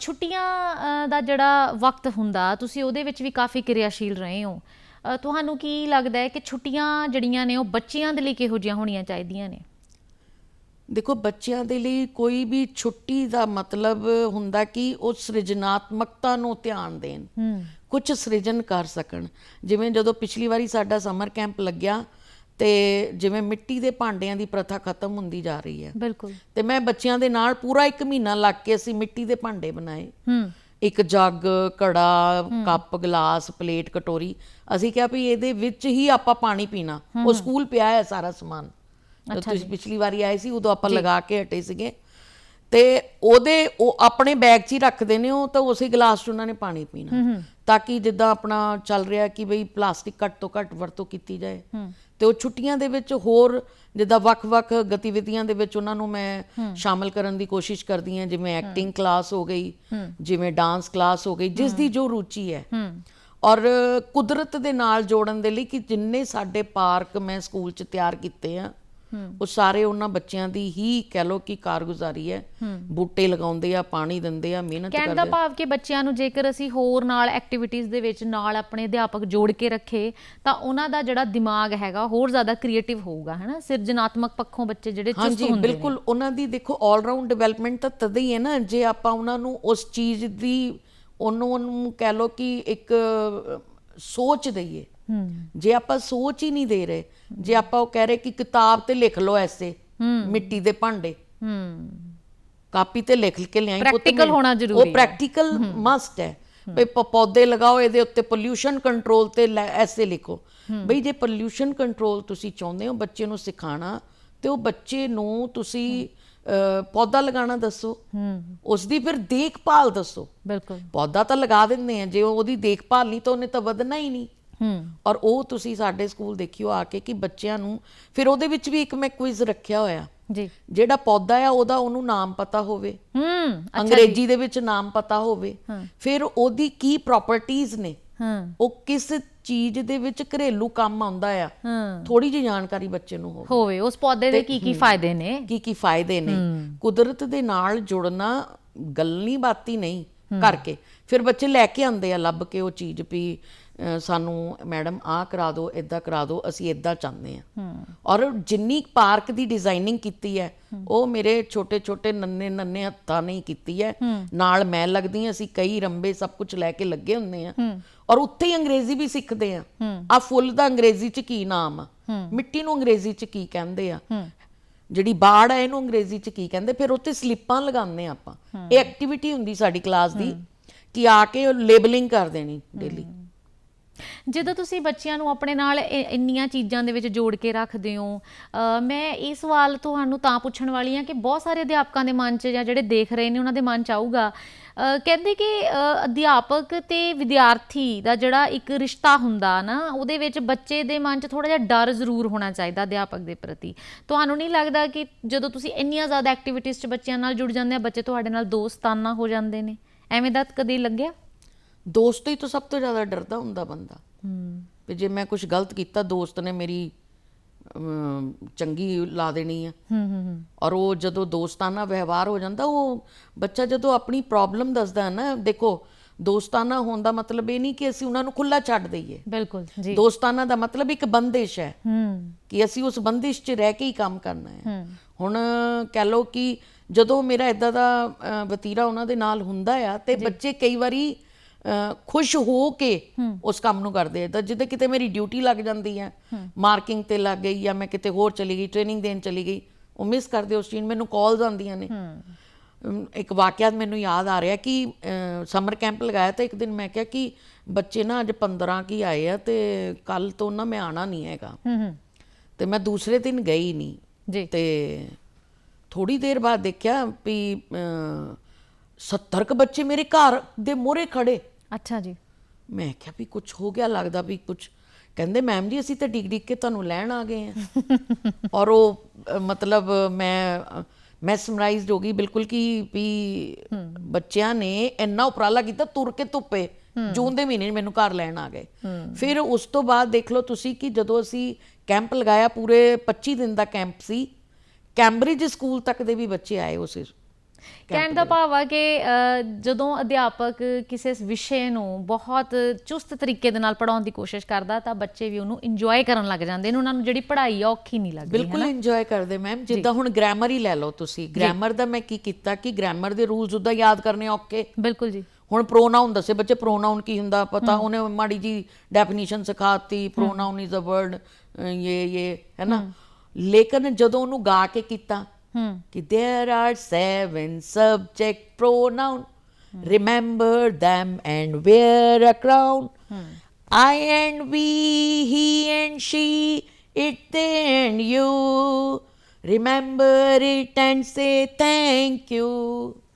ਛੁੱਟੀਆਂ ਦਾ ਜਿਹੜਾ ਵਕਤ ਹੁੰਦਾ ਤੁਸੀਂ ਉਹਦੇ ਵਿੱਚ ਵੀ ਕਾਫੀ ਕਿਰਿਆਸ਼ੀਲ ਰਹੇ ਹੋ। ਤੁਹਾਨੂੰ ਕੀ ਲੱਗਦਾ ਹੈ ਕਿ ਛੁੱਟੀਆਂ ਜਿਹੜੀਆਂ ਨੇ ਉਹ ਬੱਚਿਆਂ ਦੇ ਲਈ ਕਿਹੋ ਜਿਹੀਆਂ ਹੋਣੀਆਂ ਚਾਹੀਦੀਆਂ ਨੇ? ਦੇਖੋ ਬੱਚਿਆਂ ਦੇ ਲਈ ਕੋਈ ਵੀ ਛੁੱਟੀ ਦਾ ਮਤਲਬ ਹੁੰਦਾ ਕਿ ਉਹ ਸ੍ਰਿਜਨਾਤਮਕਤਾ ਨੂੰ ਧਿਆਨ ਦੇਣ ਕੁਝ ਸ੍ਰਿਜਨ ਕਰ ਸਕਣ। ਜਿਵੇਂ ਜਦੋਂ ਪਿਛਲੀ ਵਾਰੀ ਸਾਡਾ ਸਮਰ ਕੈਂਪ ਲੱਗਿਆ ਤੇ ਜਿਵੇਂ ਮਿੱਟੀ ਦੇ ਭਾਂਡਿਆਂ ਦੀ ਪ੍ਰਥਾ ਖਤਮ ਹੁੰਦੀ ਜਾ ਰਹੀ ਹੈ। ਬਿਲਕੁਲ। ਤੇ ਮੈਂ ਬੱਚਿਆਂ ਦੇ ਨਾਲ ਪੂਰਾ ਇੱਕ ਮਹੀਨਾ ਲੱਗ ਕੇ ਅਸੀਂ ਮਿੱਟੀ ਦੇ ਭਾਂਡੇ ਬਣਾਏ। ਹੂੰ। ਇੱਕ ਜੱਗ ਕੜਾ ਕੱਪ ਗਲਾਸ ਪਲੇਟ ਕਟੋਰੀ। ਅਸੀਂ ਕਿਹਾ ਵੀ ਇਹਦੇ ਵਿੱਚ ਹੀ ਆਪਾਂ ਪਾਣੀ ਪੀਣਾ। ਉਹ ਸਕੂਲ ਪਿਆ ਹੈ ਸਾਰਾ ਸਮਾਨ। ਤੁਸੀਂ ਪਿਛਲੀ ਵਾਰੀ ਆਏ ਸੀ ਉਦੋਂ ਆਪਾਂ ਲਗਾ ਕੇ ਹਟੇ ਸੀਗੇ। ਤੇ ਉਹਦੇ ਉਹ ਆਪਣੇ ਬੈਗ 'ਚ ਹੀ ਰੱਖਦੇ ਨੇ ਉਹ ਤਾਂ ਉਸੇ ਗਲਾਸ 'ਚ ਉਹਨਾਂ ਨੇ ਪਾਣੀ ਪੀਣਾ। ਤਾਂ ਕਿ ਜਿੱਦਾਂ ਆਪਣਾ ਚੱਲ ਰਿਹਾ ਕਿ ਬਈ ਪਲਾਸਟਿਕ ਘੱਟ ਤੋਂ ਘੱਟ ਵਰਤੋਂ ਕੀਤੀ ਜਾਏ। ਤੇ ਉਹ ਛੁੱਟੀਆਂ ਦੇ ਵਿੱਚ ਹੋਰ ਜਿੱਦਾਂ ਵੱਖ-ਵੱਖ ਗਤੀਵਿਧੀਆਂ ਦੇ ਵਿੱਚ ਉਹਨਾਂ ਨੂੰ ਮੈਂ ਸ਼ਾਮਲ ਕਰਨ ਦੀ ਕੋਸ਼ਿਸ਼ ਕਰਦੀ ਹਾਂ ਜਿਵੇਂ ਐਕਟਿੰਗ ਕਲਾਸ ਹੋ ਗਈ ਜਿਵੇਂ ਡਾਂਸ ਕਲਾਸ ਹੋ ਗਈ ਜਿਸ ਦੀ ਜੋ ਰੁਚੀ ਹੈ। ਔਰ ਕੁਦਰਤ ਦੇ ਨਾਲ ਜੋੜਨ ਦੇ ਲਈ ਕਿ ਜਿੰਨੇ ਸਾਡੇ ਪਾਰਕ ਮੈਂ ਸਕੂਲ 'ਚ ਤਿਆਰ ਕੀਤੇ ਆ ਉਹ ਸਾਰੇ ਉਹਨਾਂ ਬੱਚਿਆਂ ਦੀ ਹੀ ਕਹਿ ਲੋ ਕਿ ਕਾਰਗੁਜ਼ਾਰੀ ਹੈ। ਬੂਟੇ ਲਗਾਉਂਦੇ ਆ ਪਾਣੀ ਦਿੰਦੇ ਆ ਮਿਹਨਤ ਕਹਿਣ ਕਰਦੇ ਦਾ ਆ। ਭਾਵ ਕਿ ਬੱਚਿਆਂ ਨੂੰ ਜੇਕਰ ਅਸੀਂ ਹੋਰ ਨਾਲ ਐਕਟੀਵਿਟੀਜ਼ ਦੇ ਵਿੱਚ ਨਾਲ ਆਪਣੇ ਅਧਿਆਪਕ ਜੋੜ ਕੇ ਰੱਖੇ ਤਾਂ ਉਹਨਾਂ ਦਾ ਜਿਹੜਾ ਦਿਮਾਗ ਹੈਗਾ ਹੋਰ ਜ਼ਿਆਦਾ ਕ੍ਰੀਏਟਿਵ ਹੋਊਗਾ ਹੈਨਾ? ਸਿਰਜਣਾਤਮਕ ਪੱਖੋਂ ਬੱਚੇ ਜਿਹੜੇ ਚੁਸਤ ਹਾਂਜੀ ਹੁੰਦੇ ਨੇ। ਬਿਲਕੁਲ। ਉਹਨਾਂ ਦੀ ਦੇਖੋ 올 ਰਾਊਂਡ ਡਿਵੈਲਪਮੈਂਟ ਤਾਂ ਤਦ ਹੀ ਹੈ ਨਾ ਜੇ ਆਪਾਂ ਉਹਨਾਂ ਨੂੰ ਉਸ ਚੀਜ਼ ਦੀ ਉਹਨੂੰ ਉਹਨੂੰ ਕਹਿ ਲੋ ਕਿ ਇੱਕ ਸੋਚ ਦਈਏ। ਜੇ ਆਪਾਂ ਸੋਚ ਹੀ ਨਹੀਂ ਦੇ ਰਹੇ ਜੇ ਆਪਾਂ ਉਹ ਕਹਿ ਰਹੇ ਕਿ ਕਿਤਾਬ ਤੇ ਲਿਖ ਲਓ ਐਸੇ ਮਿੱਟੀ ਦੇ ਭਾਂਡੇ। ਹੂੰ। ਕਾਪੀ ਤੇ ਲਿਖ ਕੇ ਲਿਆਈ ਮੇਰੇ। ਹੋਣਾ ਜ਼ਰੂਰੀ ਉਹ ਹੈ। ਪ੍ਰੈਕਟੀਕਲ ਮਸਟ ਹੈ। ਭਈ ਪੌਦੇ ਲਗਾਓ ਇਹਦੇ ਉੱਤੇ ਪੋਲਿਊਸ਼ਨ ਕੰਟਰੋਲ ਤੇ ਐਸੇ ਲਿਖੋ। ਬਈ ਜੇ ਪੋਲਿਊਸ਼ਨ ਕੰਟਰੋਲ ਤੁਸੀਂ ਚਾਹੁੰਦੇ ਹੋ ਬੱਚੇ ਨੂੰ ਸਿਖਾਣਾ ਤੇ ਉਹ ਬੱਚੇ ਨੂੰ ਤੁਸੀਂ ਪੌਦਾ ਲਗਾਉਣਾ ਦੱਸੋ। ਹੂੰ। ਉਸ ਦੀ ਫਿਰ ਦੇਖਭਾਲ ਦੱਸੋ। ਬਿਲਕੁਲ। ਪੌਦਾ ਤਾਂ ਲਗਾ ਦਿੰਦੇ ਆ ਜੇ ਉਹਦੀ ਦੇਖਭਾਲ ਨਹੀਂ ਤਾਂ ਉਹਨੇ ਤਾਂ ਵਧਣਾ ਹੀ ਨਹੀਂ। ਔਰ ਉਹ ਤੁਸੀਂ ਸਾਡੇ ਸਕੂਲ ਦੇਖਿਓ ਆ ਕੇ ਕਿ ਬੱਚਿਆਂ ਨੂੰ ਫਿਰ ਉਹਦੇ ਵਿੱਚ ਵੀ ਇੱਕ ਮੈਂ ਕੁਇਜ਼ ਰੱਖਿਆ ਹੋਇਆ। ਜੀ। ਜਿਹੜਾ ਪੌਦਾ ਆ ਉਹਦਾ ਉਹਨੂੰ ਨਾਮ ਪਤਾ ਹੋਵੇ। ਹੂੰ ਅੰਗਰੇਜ਼ੀ ਦੇ ਵਿੱਚ ਨਾਮ ਪਤਾ ਹੋਵੇ। ਫਿਰ ਉਹਦੀ ਕੀ ਪ੍ਰਾਪਰਟੀਆਂ ਨੇ? ਹਾਂ। ਉਹ ਕਿਸ ਚੀਜ਼ ਦੇ ਵਿੱਚ ਘਰੇਲੂ ਕੰਮ ਆਉਂਦਾ ਆ? ਥੋੜੀ ਜਿਹੀ ਜਾਣਕਾਰੀ ਬੱਚੇ ਨੂੰ ਹੋਵੇ। ਹੋਵੇ ਉਸ ਪੌਦੇ ਦੇ ਕੀ ਕੀ ਫਾਇਦੇ ਨੇ? ਕੀ ਕੀ ਫਾਇਦੇ ਨੇ? ਕੁਦਰਤ ਦੇ ਨਾਲ ਜੁੜਨਾ ਗੱਲਨੀ ਬਾਤੀ ਨਹੀਂ ਕਰਕੇ ਫਿਰ ਬੱਚੇ ਲੈ ਕੇ ਆਉਂਦੇ ਆ ਲੱਭ ਕੇ ਉਹ ਚੀਜ਼ ਵੀ। ਸਾਨੂੰ ਮੈਡਮ ਆਹ ਕਰਾ ਦਿਓ ਇਦਾਂ ਕਰਾ ਦਿਓ ਅਸੀਂ ਇਦਾਂ ਚਾਹੁੰਦੇ ਆ ਔਰ ਜਿੰਨੀ ਪਾਰਕ ਦੀ ਡਿਜ਼ਾਈਨਿੰਗ ਕੀਤੀ ਹੈ ਉਹ ਮੇਰੇ ਛੋਟੇ ਛੋਟੇ ਨੰਨੇ ਨੰਨੇ ਹੱਥਾਂ ਨੇ ਹੀ ਕੀਤੀ ਹੈ। ਨਾਲ ਮੈਂ ਲੱਗਦੀ ਹਾਂ ਅਸੀਂ ਕਈ ਰੰਬੇ ਸਭ ਕੁਝ ਲੈ ਕੇ ਲੱਗੇ ਹੁੰਦੇ ਆ ਔਰ ਉੱਥੇ ਹੀ ਅੰਗਰੇਜ਼ੀ ਵੀ ਸਿੱਖਦੇ ਆ ਆ ਫੁੱਲ ਦਾ ਅੰਗਰੇਜ਼ੀ ਚ ਕੀ ਨਾਮ ਆ? ਮਿੱਟੀ ਨੂੰ ਅੰਗਰੇਜ਼ੀ ਚ ਕੀ ਕਹਿੰਦੇ ਆ? ਜਿਹੜੀ ਬਾੜ ਹੈ ਇਹਨੂੰ ਅੰਗਰੇਜ਼ੀ ਚ ਕੀ ਕਹਿੰਦੇ? ਫਿਰ ਉੱਤੇ ਸਲਿੱਪਾਂ ਲਗਾਉਂਦੇ ਆ ਆਪਾਂ। ਇਹ ਐਕਟੀਵਿਟੀ ਹੁੰਦੀ ਸਾਡੀ ਕਲਾਸ ਦੀ ਕਿ ਆ ਕੇ ਲੇਬਲਿੰਗ ਕਰ ਦੇਣੀ ਡੇਲੀ ਜਦੋਂ ਤੁਸੀਂ ਬੱਚਿਆਂ ਨੂੰ ਆਪਣੇ ਨਾਲ ਇ- ਇੰਨੀਆਂ ਚੀਜ਼ਾਂ ਦੇ ਵਿੱਚ ਜੋੜ ਕੇ ਰੱਖਦੇ ਹੋ ਅ, ਮੈਂ ਇਹ ਸਵਾਲ ਤੁਹਾਨੂੰ ਤਾਂ ਪੁੱਛਣ ਵਾਲੀ ਹਾਂ ਕਿ ਬਹੁਤ ਸਾਰੇ ਅਧਿਆਪਕਾਂ ਦੇ ਮਨ 'ਚ ਜਾਂ ਜਿਹੜੇ ਦੇਖ ਰਹੇ ਨੇ ਉਹਨਾਂ ਦੇ ਮਨ 'ਚ ਆਊਗਾ। ਅ, ਕਹਿੰਦੇ ਕਿ ਅ, ਅਧਿਆਪਕ ਤੇ ਵਿਦਿਆਰਥੀ ਦਾ ਜਿਹੜਾ ਇੱਕ ਰਿਸ਼ਤਾ ਹੁੰਦਾ ਨਾ ਉਹਦੇ ਵਿੱਚ ਬੱਚੇ ਦੇ ਮਨ 'ਚ ਥੋੜਾ ਜਿਹਾ ਡਰ ਜ਼ਰੂਰ ਹੋਣਾ ਚਾਹੀਦਾ ਅਧਿਆਪਕ ਦੇ ਪ੍ਰਤੀ। ਤੁਹਾਨੂੰ ਨਹੀਂ ਲੱਗਦਾ ਕਿ ਜਦੋਂ ਤੁਸੀਂ ਇੰਨੀਆਂ ਜ਼ਿਆਦਾ ਐਕਟੀਵਿਟੀਜ਼ 'ਚ ਬੱਚਿਆਂ ਨਾਲ ਜੁੜ ਜਾਂਦੇ ਆ ਬੱਚੇ ਤੁਹਾਡੇ ਨਾਲ ਦੋਸਤਾਨਾ ਹੋ ਜਾਂਦੇ ਨੇ? ਐਵੇਂ ਦਾ ਕਦੇ ਲੱਗਿਆ? ਦੋਸਤ ਹੀ ਤਾਂ ਸਭ ਤੋਂ ਜ਼ਿਆਦਾ ਡਰਦਾ ਹੁੰਦਾ ਬੰਦਾ। ਹੂੰ ਵੀ ਜੇ ਮੈਂ ਕੁਝ ਗਲਤ ਕੀਤਾ ਦੋਸਤ ਨੇ ਮੇਰੀ ਚੰਗੀ ਲਾ ਦੇਣੀ ਆ। ਹੂੰ ਹੂੰ ਔਰ ਉਹ ਜਦੋਂ ਦੋਸਤਾਨਾ ਵਿਵਹਾਰ ਹੋ ਜਾਂਦਾ ਉਹ ਬੱਚਾ ਜਦੋਂ ਆਪਣੀ ਪ੍ਰੋਬਲਮ ਦੱਸਦਾ ਹੈ ਨਾ ਦੇਖੋ ਦੋਸਤਾਨਾ ਹੋਣ ਦਾ ਮਤਲਬ ਇਹ ਨਹੀਂ ਕਿ ਅਸੀਂ ਉਹਨਾਂ ਨੂੰ ਖੁੱਲਾ ਛੱਡ ਦਈਏ। ਬਿਲਕੁਲ ਜੀ। ਦੋਸਤਾਨਾ ਦਾ ਮਤਲਬ ਇੱਕ ਬੰਦਿਸ਼ ਹੈ ਹੂੰ। ਕਿ ਅਸੀਂ ਉਸ ਬੰਦਿਸ਼ 'ਚ ਰਹਿ ਕੇ ਹੀ ਕੰਮ ਕਰਨਾ ਹੈ। ਹੁਣ ਕਹਿ ਲਓ ਕਿ ਜਦੋਂ ਮੇਰਾ ਇਦਾਂ ਦਾ ਵਤੀਰਾ ਉਹਨਾਂ ਦੇ ਨਾਲ ਹੁੰਦਾ ਆ ਤੇ ਬੱਚੇ ਕਈ ਵਾਰੀ ਖੁਸ਼ ਹੋ ਕੇ ਉਸ ਕੰਮ ਨੂੰ ਕਰਦੇ ਆ। ਤਾਂ ਜਿੱਦੇ ਕਿਤੇ ਮੇਰੀ ਡਿਊਟੀ ਲੱਗ ਜਾਂਦੀ ਹੈ। ਮਾਰਕਿੰਗ ਤੇ ਲੱਗ ਗਈ ਜਾਂ ਮੈਂ ਕਿਤੇ ਹੋਰ ਚਲੀ ਗਈ ਟ੍ਰੇਨਿੰਗ ਦੇਣ ਚਲੀ ਗਈ ਉਹ ਮਿਸ ਕਰਦੇ ਉਸ ਚੀਜ਼ ਮੈਨੂੰ ਕਾਲਸ ਆਉਂਦੀਆਂ ਨੇ। ਇੱਕ ਵਾਕਿਆ ਮੈਨੂੰ ਯਾਦ ਆ ਰਿਹਾ ਕਿ ਸਮਰ ਕੈਂਪ ਲਗਾਇਆ ਤਾਂ ਇੱਕ ਦਿਨ ਮੈਂ ਕਿਹਾ ਕਿ ਬੱਚੇ ਨਾ ਅੱਜ 15 ਕੀ ਆਏ ਆ ਤੇ ਕੱਲ ਤੋਂ ਨਾ ਮੈਂ ਆਣਾ ਨਹੀਂ ਹੈਗਾ। ਤੇ ਮੈਂ ਦੂਸਰੇ ਦਿਨ ਗਈ ਨਹੀਂ। ਜੀ। ਤੇ ਥੋੜੀ ਦੇਰ ਬਾਅਦ ਦੇਖਿਆ ਵੀ 70 ਕ ਬੱਚੇ ਮੇਰੇ ਘਰ ਦੇ ਮੋਹਰੇ ਖੜੇ। ਅੱਛਾ ਜੀ। ਮੈਂ ਕਿਹਾ ਵੀ ਕੁਝ ਹੋ ਗਿਆ ਲੱਗਦਾ ਵੀ ਕੁਝ ਕਹਿੰਦੇ ਮੈਮ ਜੀ ਅਸੀਂ ਤਾਂ ਡਿਗ ਡਿਗ ਕੇ ਤੁਹਾਨੂੰ ਲੈਣ ਆ ਗਏ ਆ ਔਰ ਉਹ ਮਤਲਬ ਮੈਂ ਮੈਸਮਰਾਈਜ਼ਡ ਹੋ ਗਈ ਬਿਲਕੁਲ ਕਿ ਵੀ ਬੱਚਿਆਂ ਨੇ ਇੰਨਾ ਉਪਰਾਲਾ ਕੀਤਾ ਤੁਰ ਕੇ ਧੁੱਪੇ ਜੂਨ ਦੇ ਮਹੀਨੇ ਮੈਨੂੰ ਘਰ ਲੈਣ ਆ ਗਏ। ਫਿਰ ਉਸ ਤੋਂ ਬਾਅਦ ਦੇਖ ਲਓ ਤੁਸੀਂ ਕਿ ਜਦੋਂ ਅਸੀਂ ਕੈਂਪ ਲਗਾਇਆ ਪੂਰੇ 25 ਦਿਨ ਦਾ ਕੈਂਪ ਸੀ ਕੈਂਬਰਿਜ ਸਕੂਲ ਤੱਕ ਦੇ ਵੀ ਬੱਚੇ ਆਏ ਉਸ ਕਹਿਣ ਦਾ ਭਾਵ ਆ ਕਿ ਜਦੋਂ ਅਧਿਆਪਕ ਕਿਸੇ ਵਿਸ਼ੇ ਨੂੰ ਬਹੁਤ ਚੁਸਤ ਤਰੀਕੇ ਦੇ ਨਾਲ ਪੜਾਉਣ ਦੀ ਕੋਸ਼ਿਸ਼ ਕਰਦਾ ਤਾਂ ਬੱਚੇ ਵੀ ਉਹਨੂੰ ਇੰਜੋਏ ਕਰਨ ਲੱਗ ਜਾਂਦੇ ਨੇ। ਉਹਨਾਂ ਨੂੰ ਜਿਹੜੀ ਪੜ੍ਹਾਈ ਆ ਔਖੀ ਨਹੀਂ ਲੱਗਦੀ ਬਿਲਕੁਲ ਇੰਜੋਏ ਕਰਦੇ ਮੈਮ ਜਿੱਦਾਂ ਹੁਣ ਗ੍ਰਾਮਰ ਹੀ ਲੈ ਲਓ ਤੁਸੀਂ। ਗ੍ਰਾਮਰ ਦਾ ਮੈਂ ਕੀ ਕੀਤਾ ਕਿ ਗ੍ਰਾਮਰ ਦੇ ਰੂਲਸ ਉਦਾਂ ਯਾਦ ਕਰਨੇ ਔਖੇ। ਬਿਲਕੁਲ ਜੀ। ਹੁਣ ਪ੍ਰੋਨਾਉਨ ਦੱਸੇ ਬੱਚੇ ਪ੍ਰੋਨਾਉਨ ਕੀ ਹੁੰਦਾ? ਪਤਾ ਉਹਨੇ ਮਾੜੀ ਜੀ ਡੈਫੀਨੇਸ਼ਨ ਸਿਖਾਤੀ ਪ੍ਰੋਨਾਉਨ ਇਜ਼ ਅ ਵਰਡ ਇਹ ਇਹ ਹੈ। ਨਾ ਲੇਕਿਨ ਜਦੋਂ ਉਹਨੂੰ ਗਾ ਕੇ ਕੀਤਾ ਹੂੰ ਕਿ there are seven subject pronoun. Remember them and wear a crown. I and we he and she it they and you. Remember it and say thank you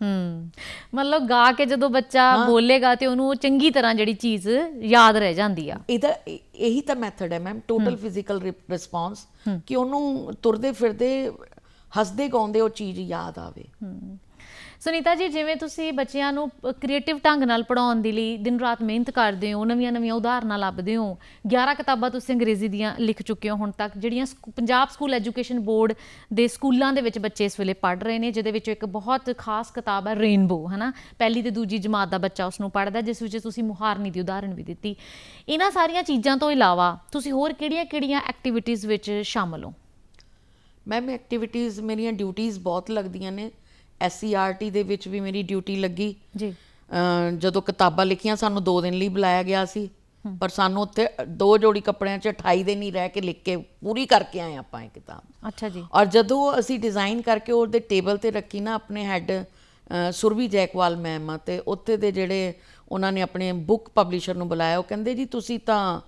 ਹੂੰ ਮਤਲਬ ਗਾ ਕੇ ਜਦੋਂ ਬੱਚਾ ਬੋਲੇਗਾ ਤੇ ਉਹਨੂੰ ਚੰਗੀ ਤਰ੍ਹਾਂ ਜਿਹੜੀ ਚੀਜ਼ ਯਾਦ ਰਹਿ ਜਾਂਦੀ ਆ ਇਹਦਾ ਇਹ- ਇਹੀ ਤਾਂ ਮੈਥਡ ਹੈ ਮੈਮ ਟੋਟਲ ਫਿਜ਼ੀਕਲ ਰਿਸਪੌਂਸ ਕਿ ਉਹਨੂੰ ਤੁਰਦੇ ਫਿਰਦੇ ਹੱਸਦੇ ਗਾਉਂਦੇ ਉਹ ਚੀਜ਼ ਯਾਦ ਆਵੇ। ਸੁਨੀਤਾ ਜੀ, ਜਿਵੇਂ ਤੁਸੀਂ ਬੱਚਿਆਂ ਨੂੰ ਕ੍ਰੀਏਟਿਵ ਢੰਗ ਨਾਲ ਪੜਾਉਣ ਦੇ ਲਈ ਦਿਨ ਰਾਤ ਮਿਹਨਤ ਕਰਦੇ ਹੋ ਨਵੀਆਂ-ਨਵੀਆਂ ਉਦਾਹਰਨਾਂ ਲੱਭਦੇ ਹੋ 11 ਕਿਤਾਬਾਂ ਤੁਸੀਂ ਅੰਗਰੇਜ਼ੀ ਦੀਆਂ ਲਿਖ ਚੁੱਕੇ ਹੋ ਹੁਣ ਤੱਕ, ਜਿਹੜੀਆਂ ਸਕੂ- ਪੰਜਾਬ ਸਕੂਲ ਐਜੂਕੇਸ਼ਨ ਬੋਰਡ ਦੇ ਸਕੂਲਾਂ ਦੇ ਵਿੱਚ ਬੱਚੇ ਇਸ ਵੇਲੇ ਪੜ੍ਹ ਰਹੇ ਨੇ, ਜਿਹਦੇ ਵਿੱਚੋਂ ਇੱਕ ਬਹੁਤ ਖਾਸ ਕਿਤਾਬ ਹੈ ਰੇਨਬੋ, ਹਨਾ? ਪਹਿਲੀ ਤੇ ਦੂਜੀ ਜਮਾਤ ਦਾ ਬੱਚਾ ਉਸ ਨੂੰ ਪੜ੍ਹਦਾ, ਜਿਸ ਵਿੱਚ ਤੁਸੀਂ ਮੁਹਾਰਨੀ ਦੀ ਉਦਾਹਰਣ ਵੀ ਦਿੱਤੀ। ਇਹਨਾਂ ਸਾਰੀਆਂ ਚੀਜ਼ਾਂ ਤੋਂ ਇਲਾਵਾ ਤੁਸੀਂ ਹੋਰ ਕਿਹੜੀਆਂ-ਕਿਹੜੀਆਂ ਐਕਟੀਵਿਟੀਜ਼ ਵਿੱਚ ਸ਼ਾਮਲ ਹੋ? ਮੈਮ ਐਕਟੀਵਿਟੀਜ਼ ਮੇਰੀਆਂ ਡਿਊਟੀਆਂ ਬਹੁਤ ਲੱਗਦੀਆਂ ਨੇ। ਐਸਸੀਆਰਟੀ ਦੇ ਵਿੱਚ ਵੀ ਮੇਰੀ ਡਿਊਟੀ ਲੱਗੀ। ਜੀ। ਜਦੋਂ ਕਿਤਾਬਾਂ ਲਿਖੀਆਂ ਸਾਨੂੰ 2 ਦਿਨ ਲਈ ਬੁਲਾਇਆ ਗਿਆ ਸੀ। ਪਰ ਸਾਨੂੰ ਉੱਥੇ ਦੋ ਜੋੜੀ ਕੱਪੜਿਆਂ 'ਚ 28 ਦਿਨ ਹੀ ਰਹਿ ਕੇ ਲਿਖ ਕੇ ਪੂਰੀ ਕਰਕੇ ਆਏ ਆਪਾਂ ਇਹ ਕਿਤਾਬ। ਅੱਛਾ ਜੀ। ਔਰ ਜਦੋਂ ਅਸੀਂ ਡਿਜ਼ਾਈਨ ਕਰਕੇ ਉਹਦੇ ਟੇਬਲ ਤੇ ਰੱਖੀ ਨਾ ਆਪਣੇ ਹੈੱਡ ਸੁਰਵੀ ਜੈਕਵਾਲ ਮੈਮ ਆ ਤੇ ਉੱਥੇ ਦੇ ਜਿਹੜੇ ਉਹਨਾਂ ਨੇ ਆਪਣੇ ਬੁੱਕ ਪਬਲਿਸ਼ਰ ਨੂੰ ਬੁਲਾਇਆ ਉਹ ਕਹਿੰਦੇ ਜੀ ਤੁਸੀਂ ਤਾਂ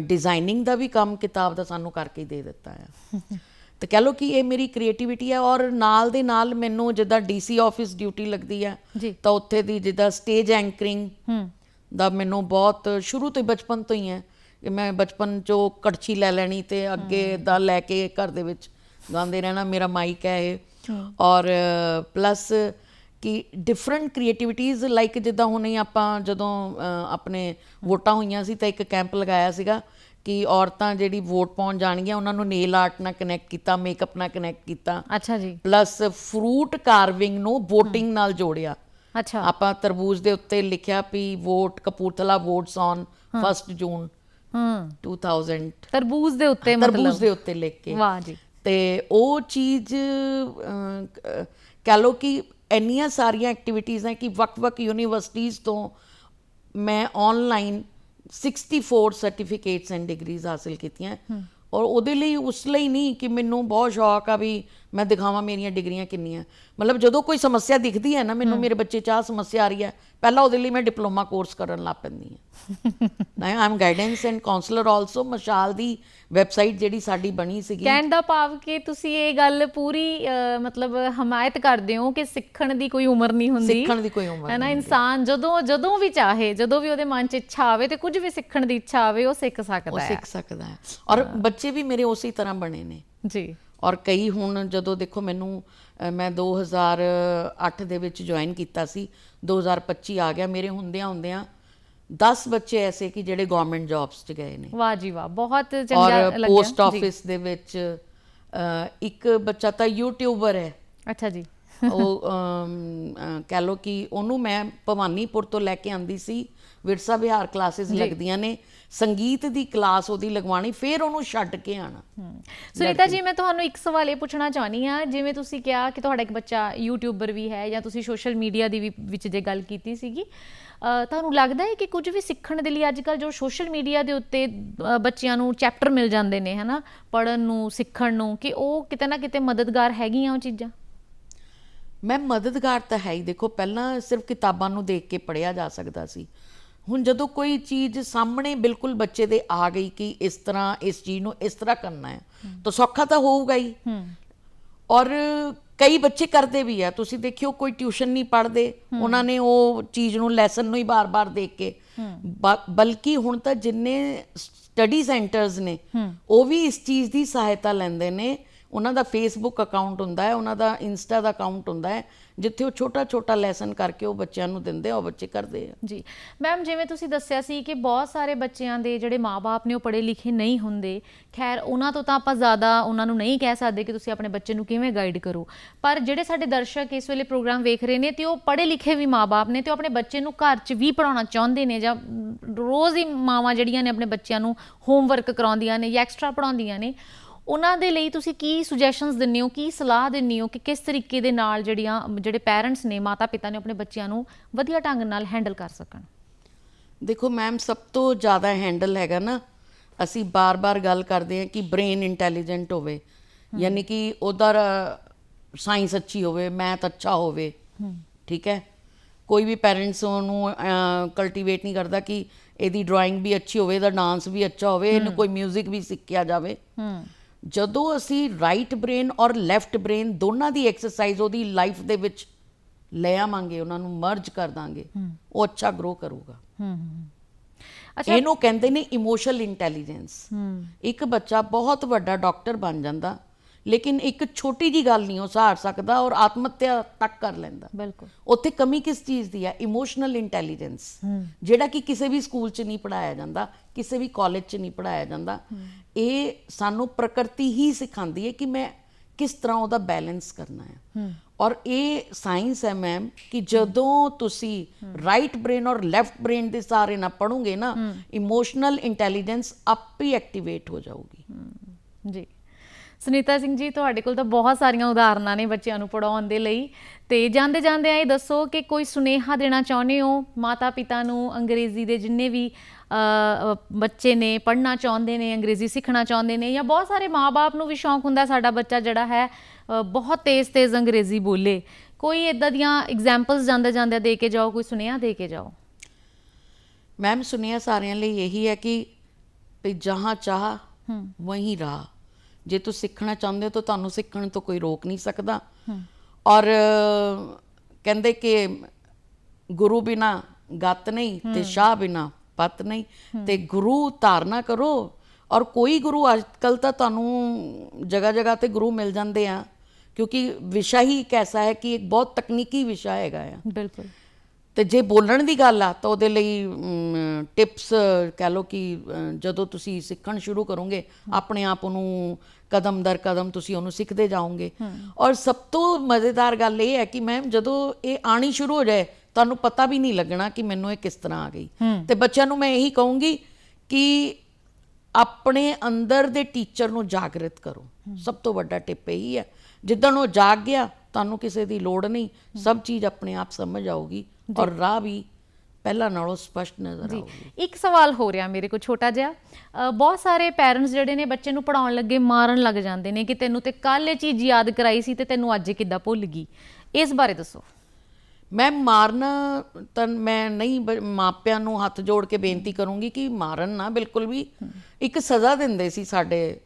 ਡਿਜ਼ਾਈਨਿੰਗ ਦਾ ਵੀ ਕੰਮ ਕਿਤਾਬ ਦਾ ਸਾਨੂੰ ਕਰਕੇ ਹੀ ਦੇ ਦਿੱਤਾ ਹੈ ਤੇ ਕਹ ਲਓ ਕਿ ਇਹ ਮੇਰੀ ਕ੍ਰੀਏਟੀਵਿਟੀ ਹੈ ਔਰ ਨਾਲ ਦੇ ਨਾਲ ਮੈਨੂੰ ਜਿੱਦਾਂ ਡੀਸੀ ਆਫਿਸ ਡਿਊਟੀ ਲੱਗਦੀ ਹੈ। ਤਾਂ ਉੱਥੇ ਦੀ ਜਿੱਦਾਂ ਸਟੇਜ ਐਂਕਰਿੰਗ ਦਾ ਮੈਨੂੰ ਬਹੁਤ ਸ਼ੁਰੂ ਤੋਂ ਹੀ ਬਚਪਨ ਤੋਂ ਹੀ ਹੈ ਕਿ ਮੈਂ ਬਚਪਨ ਚੋਂ ਕੜਛੀ ਲੈ ਲੈਣੀ ਤੇ ਅੱਗੇ ਦਾ ਲੈ ਕੇ ਘਰ ਦੇ ਵਿੱਚ ਗਾਉਂਦੇ ਰਹਿਣਾ ਮੇਰਾ ਮਾਈਕ ਹੈ ਇਹ। ਔਰ ਪਲੱਸ ਕਿ ਡਿਫਰੈਂਟ ਕ੍ਰੀਏਟੀਵਿਟੀਜ਼ ਲਾਈਕ ਜਿੱਦਾਂ ਹੁਣੇ ਆਪਾਂ ਜਦੋਂ ਆਪਣੇ ਵੋਟਾਂ ਹੋਈਆਂ ਸੀ ਤਾਂ ਇੱਕ ਕੈਂਪ ਲਗਾਇਆ ਸੀਗਾ ਕਿ ਔਰਤਾਂ ਜਿਹੜੀ ਵੋਟ ਪਾਉਣ ਜਾਣਗੀਆਂ ਉਹਨਾਂ ਨੂੰ ਨੇਲ ਆਰਟ ਨਾਲ ਕਨੈਕਟ ਕੀਤਾ ਮੇਕਅਪ ਨਾਲ ਕਨੈਕਟ ਕੀਤਾ। ਅੱਛਾ ਜੀ। ਪਲੱਸ ਫਰੂਟ ਕਾਰਵਿੰਗ ਨੂੰ VOTING ਨਾਲ ਜੋੜਿਆ। ਅੱਛਾ। ਆਪਾਂ ਤਰਬੂਜ ਦੇ ਉੱਤੇ ਲਿਖਿਆ ਵੀ vote Kapurthala votes on 1 June ਹੂੰ। 2000 ਤਰਬੂਜ਼ ਦੇ ਉੱਤੇ ਤਰਬੂਜ ਮਤਲਬ। ਦੇ ਉੱਤੇ ਲਿਖ ਕੇ। ਵਾਹ ਜੀ। ਤੇ ਉਹ ਚੀਜ਼ ਕਹਿ ਲਓ ਕਿ ਇੰਨੀਆਂ ਸਾਰੀਆਂ ਐਕਟੀਵਿਟੀਆਂ ਹੈ ਕਿ ਵੱਖ-ਵੱਖ ਯੂਨੀਵਰਸਿਟੀਆਂ ਤੋਂ ਮੈਂ ਆਨਲਾਈਨ 64 ਸਰਟੀਫਿਕੇਟਸ ਐਂਡ ਡਿਗਰੀਜ਼ ਹਾਸਲ ਕੀਤੀਆਂ। ਔਰ ਉਹਦੇ ਲਈ ਉਸ ਲਈ ਨਹੀਂ ਕਿ ਮੈਨੂੰ ਬਹੁਤ ਸ਼ੌਕ ਆ ਵੀ ਮੈਂ ਦਿਖਾਵਾਂ ਮੇਰੀਆਂ ਡਿਗਰੀਆਂ ਕਿੰਨੀਆਂ। ਮਤਲਬ ਜਦੋਂ ਕੋਈ ਸਮੱਸਿਆ ਦਿਖਦੀ ਹੈ ਨਾ ਮੈਨੂੰ ਮੇਰੇ ਬੱਚੇ 'ਚ ਆਹ ਸਮੱਸਿਆ ਆ ਰਹੀ ਹੈ ਪਹਿਲਾਂ ਉਹਦੇ ਲਈ ਮੈਂ ਡਿਪਲੋਮਾ ਕੋਰਸ ਕਰਨ ਲੱਗ ਪੈਂਦੀ ਹਾਂ। ਮੈਂ am guidance and counsellor also Mashal the website ਜਿਹੜੀ ਸਾਡੀ ਬਣੀ ਸੀਗੀ। ਕਹਿਣ ਦਾ ਭਾਵ ਕਿ ਤੁਸੀਂ ਇਹ ਗੱਲ ਪੂਰੀ ਮਤਲਬ ਹਮਾਇਤ ਕਰਦੇ ਹੋ ਕਿ ਸਿੱਖਣ ਦੀ ਕੋਈ ਉਮਰ ਨਹੀਂ ਹੁੰਦੀ। ਸਿੱਖਣ ਦੀ ਕੋਈ ਉਮਰ ਹੈ ਨਾ ਇਨਸਾਨ ਜਦੋਂ ਜਦੋਂ ਵੀ ਚਾਹੇ ਜਦੋਂ ਵੀ ਉਹਦੇ ਮਨ 'ਚ ਇੱਛਾ ਆਵੇ ਤੇ ਕੁਝ ਵੀ ਸਿੱਖਣ ਦੀ ਇੱਛਾ ਆਵੇ ਉਹ ਸਿੱਖ ਉਹ ਸਕਦਾ ਹੈ। ਸਿੱਖ ਸਕਦਾ ਹੈ। ਔਰ ਬੱਚੇ ਵੀ ਮੇਰੇ ਉਸੇ ਤਰ੍ਹਾਂ ਬਣੇ ਨੇ। ਜੀ। ਔਰ ਕਈ ਹੁਣ ਜਦੋਂ ਦੇਖੋ ਮੈਨੂੰ ਮੈਂ 2008 ਦੇ ਵਿੱਚ ਜੁਆਇਨ ਕੀਤਾ ਸੀ 2025 ਆ ਗਿਆ ਮੇਰੇ ਹੁੰਦਿਆਂ ਹੁੰਦਿਆਂ 10 ਬੱਚੇ ਐਸੇ ਕਿ ਜਿਹੜੇ ਗਵਰਨਮੈਂਟ ਜੌਬਸ 'ਚ ਗਏ ਨੇ। ਵਾਹ ਜੀ ਵਾਹ ਬਹੁਤ ਔਰ ਚੰਗਾ ਲੱਗਿਆ। ਪੋਸਟ ਜੀ। ਆਫਿਸ ਦੇ ਵਿੱਚ ਇੱਕ ਬੱਚਾ ਤਾਂ ਯੂਟਿਊਬਰ ਹੈ। ਅੱਛਾ ਜੀ। ਉਹ ਕਹਿ ਲਓ ਕਿ ਉਹਨੂੰ ਮੈਂ ਭਵਾਨੀਪੁਰ ਤੋਂ ਲੈ ਕੇ ਆਂਦੀ ਸੀ। ਵਿਰਸਾ ਵਿਹਾਰ ਕਲਾਸਿਸ ਲੱਗਦੀਆਂ ਨੇ ਸੰਗੀਤ ਦੀ ਕਲਾਸ ਉਹਦੀ ਲਗਵਾਣੀ ਫਿਰ ਉਹਨੂੰ ਛੱਡ ਕੇ ਆਣਾ। ਸੁਨੀਤਾ ਜੀ ਮੈਂ ਤੁਹਾਨੂੰ ਇੱਕ ਸਵਾਲ ਇਹ ਪੁੱਛਣਾ ਚਾਹਨੀ ਆ ਜਿਵੇਂ ਤੁਸੀਂ ਕਿਹਾ ਕਿ ਤੁਹਾਡਾ ਇੱਕ ਬੱਚਾ ਯੂਟਿਊਬਰ ਵੀ ਹੈ ਜਾਂ ਤੁਸੀਂ ਸੋਸ਼ਲ ਮੀਡੀਆ ਦੀ ਵੀ ਵਿੱਚ ਜੇ ਗੱਲ ਕੀਤੀ ਸੀਗੀ ਤੁਹਾਨੂੰ ਲੱਗਦਾ ਹੈ ਕਿ ਕੁਝ ਵੀ ਸਿੱਖਣ ਦੇ ਲਈ ਅੱਜਕੱਲ ਜੋ ਸੋਸ਼ਲ ਮੀਡੀਆ ਦੇ ਉੱਤੇ ਬੱਚਿਆਂ ਨੂੰ ਚੈਪਟਰ ਮਿਲ ਜਾਂਦੇ ਨੇ ਹਨਾ? ਪੜਨ ਨੂੰ ਸਿੱਖਣ ਨੂੰ ਕਿ ਉਹ ਕਿਤੇ ਨਾ ਕਿਤੇ ਮਦਦਗਾਰ ਹੈਗੀਆਂ ਉਹ ਚੀਜ਼ਾਂ? ਮੈਂ ਮਦਦਗਾਰ ਤਾਂ ਹੈ ਹੀ ਦੇਖੋ ਪਹਿਲਾਂ ਸਿਰਫ ਕਿਤਾਬਾਂ ਨੂੰ ਦੇਖ ਕੇ ਪੜਿਆ ਜਾ ਸਕਦਾ ਸੀ। ਹੁਣ ਜਦੋਂ ਕੋਈ ਚੀਜ਼ ਸਾਹਮਣੇ ਬਿਲਕੁਲ ਬੱਚੇ ਦੇ ਆ ਗਈ ਕਿ ਇਸ ਤਰ੍ਹਾਂ ਇਸ ਚੀਜ਼ ਨੂੰ ਇਸ ਤਰ੍ਹਾਂ ਕਰਨਾ ਹੈ ਤਾਂ ਸੌਖਾ ਤਾਂ ਹੋਊਗਾ ਹੀ। ਔਰ ਕਈ ਬੱਚੇ ਕਰਦੇ ਵੀ ਆ। ਤੁਸੀਂ ਦੇਖਿਓ ਕੋਈ ਟਿਊਸ਼ਨ ਨਹੀਂ ਪੜ੍ਹਦੇ। ਉਹਨਾਂ ਨੇ ਉਹ ਚੀਜ਼ ਨੂੰ ਲੈਸਨ ਨੂੰ ਹੀ ਬਾਰ-ਬਾਰ ਦੇਖ ਕੇ। ਬਲਕਿ ਹੁਣ ਤਾਂ ਜਿੰਨੇ ਸਟੱਡੀ ਸੈਂਟਰਸ ਨੇ ਉਹ ਵੀ ਇਸ ਚੀਜ਼ ਦੀ ਸਹਾਇਤਾ ਲੈਂਦੇ ਨੇ। ਉਹਨਾਂ ਦਾ ਫੇਸਬੁੱਕ ਅਕਾਊਂਟ ਹੁੰਦਾ ਹੈ ਉਹਨਾਂ ਦਾ ਇੰਸਟਾ ਦਾ ਅਕਾਊਂਟ ਹੁੰਦਾ ਹੈ। ਜਿੱਥੇ ਉਹ ਛੋਟਾ-ਛੋਟਾ ਲੈਸਨ ਕਰਕੇ ਉਹ ਬੱਚਿਆਂ ਨੂੰ ਦਿੰਦੇ ਆ, ਉਹ ਬੱਚੇ ਕਰਦੇ ਆ। ਜੀ। ਮੈਮ ਜਿਵੇਂ ਤੁਸੀਂ ਦੱਸਿਆ ਸੀ ਕਿ ਬਹੁਤ ਸਾਰੇ ਬੱਚਿਆਂ ਦੇ ਜਿਹੜੇ ਮਾਪੇ ਨੇ ਉਹ ਪੜ੍ਹੇ ਲਿਖੇ ਨਹੀਂ ਹੁੰਦੇ, ਖੈਰ ਉਹਨਾਂ ਤੋਂ ਤਾਂ ਆਪਾਂ ਜ਼ਿਆਦਾ ਉਹਨਾਂ ਨੂੰ ਨਹੀਂ ਕਹਿ ਸਕਦੇ ਕਿ ਤੁਸੀਂ ਆਪਣੇ ਬੱਚੇ ਨੂੰ ਕਿਵੇਂ ਗਾਈਡ ਕਰੋ। ਪਰ ਜਿਹੜੇ ਸਾਡੇ ਦਰਸ਼ਕ ਇਸ ਵੇਲੇ ਪ੍ਰੋਗਰਾਮ ਵੇਖ ਰਹੇ ਨੇ ਤੇ ਉਹ ਪੜ੍ਹੇ ਲਿਖੇ ਵੀ ਮਾਪੇ ਨੇ ਤੇ ਉਹ ਆਪਣੇ ਬੱਚੇ ਨੂੰ ਘਰ 'ਚ ਵੀ ਪੜਾਉਣਾ ਚਾਹੁੰਦੇ ਨੇ ਜਾਂ ਰੋਜ਼ ਹੀ ਮਾਵਾਂ ਜਿਹੜੀਆਂ ਨੇ ਆਪਣੇ ਬੱਚਿਆਂ ਨੂੰ ਹੋਮਵਰਕ ਕਰਾਉਂਦੀਆਂ ਨੇ ਜਾਂ ਐਕਸਟਰਾ ਪੜਾਉਂਦੀਆਂ ਨੇ ਉਹਨਾਂ ਦੇ ਲਈ ਤੁਸੀਂ ਕੀ ਸੁਜੈਸ਼ਨਸ ਦਿੰਦੇ ਹੋ ਕੀ ਸਲਾਹ ਦਿੰਦੇ ਹੋ ਕਿ ਕਿਸ ਤਰੀਕੇ ਦੇ ਨਾਲ ਜਿਹੜੀਆਂ ਜਿਹੜੇ ਪੈਰੈਂਟਸ ਨੇ ਮਾਤਾ ਪਿਤਾ ਨੇ ਆਪਣੇ ਬੱਚਿਆਂ ਨੂੰ ਵਧੀਆ ਢੰਗ ਨਾਲ ਹੈਂਡਲ ਕਰ ਸਕਣ? ਦੇਖੋ ਮੈਮ ਸਭ ਤੋਂ ਜ਼ਿਆਦਾ ਹੈਂਡਲ ਹੈਗਾ ਨਾ ਅਸੀਂ ਬਾਰ-ਬਾਰ ਗੱਲ ਕਰਦੇ ਹਾਂ ਕਿ ਬ੍ਰੇਨ ਇੰਟੈਲੀਜੈਂਟ ਹੋਵੇ ਯਾਨੀ ਕਿ ਉਹਦਾ ਸਾਇੰਸ ਅੱਛੀ ਹੋਵੇ ਮੈਥ ਅੱਛਾ ਹੋਵੇ ਠੀਕ ਹੈ? ਕੋਈ ਵੀ ਪੈਰੈਂਟਸ ਉਹਨੂੰ ਕਲਟੀਵੇਟ ਨਹੀਂ ਕਰਦਾ ਕਿ ਇਹਦੀ ਡਰਾਇੰਗ ਵੀ ਅੱਛੀ ਹੋਵੇ ਇਹਦਾ ਡਾਂਸ ਵੀ ਅੱਛਾ ਹੋਵੇ ਇਹਨੂੰ ਕੋਈ 뮤직 ਵੀ ਸਿੱਖਿਆ ਜਾਵੇ। ਹੂੰ। ਜਦੋਂ ਅਸੀਂ ਰਾਈਟ ਬ੍ਰੇਨ ਔਰ ਲੈਫਟ ਬ੍ਰੇਨ ਦੋਨਾਂ ਦੀ ਐਕਸਰਸਾਈਜ਼ ਉਹਦੀ ਲਾਈਫ ਦੇ ਵਿੱਚ ਲੈ ਆਵਾਂਗੇ ਉਹਨਾਂ ਨੂੰ ਮਰਜ ਕਰ ਦਾਂਗੇ ਉਹ ਅੱਛਾ ਗਰੋ ਕਰੂਗਾ। ਅੱਛਾ। ਇਹਨੂੰ ਕਹਿੰਦੇ ਨੇ ਇਮੋਸ਼ਨਲ ਇੰਟੈਲੀਜੈਂਸ ਇੱਕ ਬੱਚਾ ਬਹੁਤ ਵੱਡਾ ਡਾਕਟਰ ਬਣ ਜਾਂਦਾ ਲੇਕਿਨ ਇੱਕ ਛੋਟੀ ਜੀ ਗੱਲ ਨਹੀਂ ਉਹ ਸਹਾਰ ਸਕਦਾ ਔਰ ਆਤਮ ਹੱਤਿਆ ਤੱਕ ਕਰ ਲੈਂਦਾ। ਬਿਲਕੁਲ। ਉੱਥੇ ਕਮੀ ਕਿਸ ਚੀਜ਼ ਦੀ ਹੈ? ਇਮੋਸ਼ਨਲ ਇੰਟੈਲੀਜੈਂਸ ਜਿਹੜਾ ਕਿ ਕਿਸੇ ਵੀ ਸਕੂਲ 'ਚ ਨਹੀਂ ਪੜਾਇਆ ਜਾਂਦਾ ਕਿਸੇ ਵੀ ਕਾਲਜ 'ਚ ਨਹੀਂ ਪੜਾਇਆ ਜਾਂਦਾ ਇਹ ਸਾਨੂੰ ਪ੍ਰਕਿਰਤੀ ਹੀ ਸਿਖਾਉਂਦੀ ਹੈ ਕਿ ਮੈਂ ਕਿਸ ਤਰ੍ਹਾਂ ਉਹਦਾ ਬੈਲੈਂਸ ਕਰਨਾ ਹੈ। ਔਰ ਇਹ ਸਾਇੰਸ ਹੈ ਮੈਮ ਕਿ ਜਦੋਂ ਤੁਸੀਂ ਰਾਈਟ ਬ੍ਰੇਨ ਔਰ ਲੈਫਟ ਬ੍ਰੇਨ ਦੇ ਸਾਰੇ ਨਾਲ ਪੜੋਗੇ ਨਾ ਇਮੋਸ਼ਨਲ ਇੰਟੈਲੀਜੈਂਸ ਆਪੇ ਐਕਟੀਵੇਟ ਹੋ ਜਾਊਗੀ। ਜੀ। ਸੁਨੀਤਾ ਸਿੰਘ ਜੀ ਤੁਹਾਡੇ ਕੋਲ ਤਾਂ ਬਹੁਤ ਸਾਰੀਆਂ ਉਦਾਹਰਨਾਂ ਨੇ ਬੱਚਿਆਂ ਨੂੰ ਪੜਾਉਣ ਦੇ ਲਈ। ਤੇ ਜਾਂਦੇ ਜਾਂਦੇ ਇਹ ਦੱਸੋ ਕਿ ਕੋਈ ਸੁਨੇਹਾ ਦੇਣਾ ਚਾਹੁੰਦੇ ਹੋ? ਮਾਤਾ ਪਿਤਾ ਨੂੰ ਅੰਗਰੇਜ਼ੀ ਦੇ ਜਿੰਨੇ ਵੀ ਬੱਚੇ ਨੇ ਪੜ੍ਹਨਾ ਚਾਹੁੰਦੇ ਨੇ ਅੰਗਰੇਜ਼ੀ ਸਿੱਖਣਾ ਚਾਹੁੰਦੇ ਨੇ ਜਾਂ ਬਹੁਤ ਸਾਰੇ ਮਾਪੇ ਨੂੰ ਵੀ ਸ਼ੌਂਕ ਹੁੰਦਾ ਸਾਡਾ ਬੱਚਾ ਜਿਹੜਾ ਹੈ ਬਹੁਤ ਤੇਜ਼-ਤੇਜ਼ ਅੰਗਰੇਜ਼ੀ ਬੋਲੇ। ਕੋਈ ਇਦਾਂ ਦੀਆਂ ਐਗਜ਼ਾਮਪਲਸ ਜਾਂਦੇ ਜਾਂਦੇ ਦੇ ਕੇ ਜਾਓ ਕੋਈ ਸੁਨੇਹਾ ਦੇ ਕੇ ਜਾਓ? ਮੈਮ ਸੁਨੇਹਾ ਸਾਰਿਆਂ ਲਈ ਇਹੀ ਹੈ ਕਿ ਵੀ ਜਹਾਂ ਚਾਹ ਵਹੀਂ ਰਾਹ। ਜੇ ਤੁਸੀਂ ਸਿੱਖਣਾ ਚਾਹੁੰਦੇ ਹੋ ਤਾਂ ਤੁਹਾਨੂੰ ਸਿੱਖਣ ਤੋਂ ਕੋਈ ਰੋਕ ਨਹੀਂ ਸਕਦਾ। ਔਰ ਕਹਿੰਦੇ ਕਿ ਗੁਰੂ ਬਿਨਾ ਗਤ ਨਹੀਂ ਤੇ ਸ਼ਾਹ ਬਿਨਾ ਪਤ ਨਹੀਂ ਤੇ ਗੁਰੂ ਧਾਰਨਾ ਕਰੋ। ਔਰ ਕੋਈ ਗੁਰੂ ਅੱਜਕੱਲ ਤਾਂ ਤੁਹਾਨੂੰ ਜਗ੍ਹਾ ਜਗ੍ਹਾ ਤੇ ਗੁਰੂ ਮਿਲ ਜਾਂਦੇ ਆ। ਕਿਉਂਕਿ ਵਿਸ਼ਾ ਹੀ ਇੱਕ ਐਸਾ ਹੈ ਕਿ ਇੱਕ ਬਹੁਤ ਤਕਨੀਕੀ ਵਿਸ਼ਾ ਹੈਗਾ ਆ। ਬਿਲਕੁਲ। ਤੇ ਜੇ ਬੋਲਣ ਦੀ ਗੱਲ ਆ ਤਾਂ ਉਹਦੇ ਲਈ ਟਿਪਸ ਕਹਿ ਲਓ ਕਿ ਜਦੋਂ ਤੁਸੀਂ ਸਿੱਖਣ ਸ਼ੁਰੂ ਕਰੋਗੇ ਆਪਣੇ ਆਪ ਉਹਨੂੰ ਕਦਮ ਦਰ ਕਦਮ ਤੁਸੀਂ ਉਹਨੂੰ ਸਿੱਖਦੇ ਜਾਓਗੇ। ਔਰ ਸਭ ਤੋਂ ਮਜ਼ੇਦਾਰ ਗੱਲ ਇਹ ਹੈ ਕਿ ਮੈਮ ਜਦੋਂ ਇਹ ਆਣੀ ਸ਼ੁਰੂ ਹੋ ਜਾਏ ਤੁਹਾਨੂੰ ਪਤਾ ਵੀ ਨਹੀਂ ਲੱਗਣਾ ਕਿ ਮੈਨੂੰ ਇਹ ਕਿਸ ਤਰ੍ਹਾਂ ਆ ਗਈ। ਤੇ ਬੱਚਿਆਂ ਨੂੰ ਮੈਂ ਇਹੀ ਕਹੂੰਗੀ ਕਿ ਆਪਣੇ ਅੰਦਰ ਦੇ ਟੀਚਰ ਨੂੰ ਜਾਗਰਿਤ ਕਰੋ। ਸਭ ਤੋਂ ਵੱਡਾ ਟਿਪ ਇਹੀ ਹੈ। ਜਿੱਦਣ ਉਹ ਜਾਗ ਗਿਆ ਤੁਹਾਨੂੰ ਕਿਸੇ ਦੀ ਲੋੜ ਨਹੀਂ। ਸਭ ਚੀਜ਼ ਆਪਣੇ ਆਪ ਸਮਝ ਆਊਗੀ। ਔਰ ਰਾਹ ਵੀ ਪਹਿਲਾਂ ਨਾਲੋਂ ਸਪਸ਼ਟ ਨਜ਼ਰ ਆਊਗੀ। ਇੱਕ ਸਵਾਲ ਹੋ ਰਿਹਾ ਮੇਰੇ ਕੋਲ ਛੋਟਾ ਜਿਹਾ। ਬਹੁਤ ਸਾਰੇ ਪੈਰੈਂਟਸ ਜਿਹੜੇ ਨੇ ਬੱਚੇ ਨੂੰ ਪੜਾਉਣ ਲੱਗੇ ਮਾਰਨ ਲੱਗ ਜਾਂਦੇ ਨੇ ਕਿ ਤੈਨੂੰ ਤੇ ਕੱਲ ਇਹ ਚੀਜ਼ ਯਾਦ ਕਰਾਈ ਸੀ ਤੇ ਤੈਨੂੰ ਅੱਜ ਕਿੱਦਾਂ ਭੁੱਲ ਗਈ। ਇਸ ਬਾਰੇ ਦੱਸੋ। ਮੈਂ ਮਾਰਨਾ ਤਾਂ ਮੈਂ ਨਹੀਂ ਮਾਪਿਆਂ ਨੂੰ ਹੱਥ ਜੋੜ ਕੇ ਬੇਨਤੀ ਕਰੂੰਗੀ ਕਿ ਮਾਰਨ ਨਾ ਬਿਲਕੁਲ ਵੀ ਇੱਕ ਸਜ਼ਾ ਦਿੰਦੇ ਸੀ ਸਾਡੇ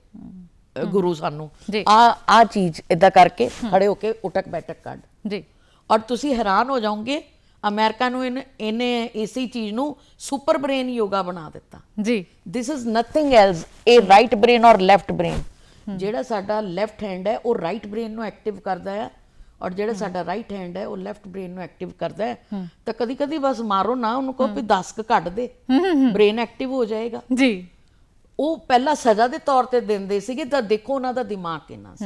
ਗੁਰੂ ਸਾਨੂੰ। ਆ ਆ ਚੀਜ਼ ਇਦਾਂ ਕਰਕੇ ਖੜੇ ਹੋ ਕੇ ਉਟਕ ਬੈਠਕ ਕੱਢ। ਜੀ। ਔਰ ਤੁਸੀਂ ਹੈਰਾਨ ਹੋ ਜਾਓਗੇ ਅਮਰੀਕਾ ਨੂੰ ਇਹਨੇ- ਇਸੇ ਚੀਜ਼ ਨੂੰ ਸੁਪਰ ਬ੍ਰੇਨ ਯੋਗਾ ਬਣਾ ਦਿੱਤਾ। ਜੀ। ਦਿਸ ਇਜ਼ ਨਥਿੰਗ ਐਲਸ ਇਹ ਰਾਈਟ ਬ੍ਰੇਨ ਔਰ ਲੈਫਟ ਬ੍ਰੇਨ ਜਿਹੜਾ ਸਾਡਾ ਲੈਫਟ ਹੈਂਡ ਹੈ ਉਹ ਰਾਈਟ ਬ੍ਰੇਨ ਨੂੰ ਐਕਟਿਵ ਕਰਦਾ ਹੈ ਔਰ ਜਿਹੜਾ ਸਾਡਾ ਰਾਈਟ ਹੈਂਡ ਹੈ ਉਹ ਲੈਫਟ ਬ੍ਰੇਨ ਨੂੰ ਐਕਟਿਵ ਕਰਦਾ ਹੈ। ਤਾਂ ਕਦੀ ਕਦੀ ਬਸ ਮਾਰੋ ਨਾ ਉਹਨੂੰ ਕਹੋ ਵੀ 10 ਕ ਕੱਢ ਦੇ। ਬ੍ਰੇਨ ਐਕਟਿਵ ਹੋ। ਜਾਏਗਾ। ਜੀ। ਉਹ ਪਹਿਲਾਂ ਸਜ਼ਾ ਦੇ ਤੌਰ ਤੇ ਦਿੰਦੇ ਸੀਗੇ ਤਾਂ ਦੇਖੋ ਉਹਨਾਂ ਦਾ ਦਿਮਾਗ ਕਿੰਨਾ ਸੀ।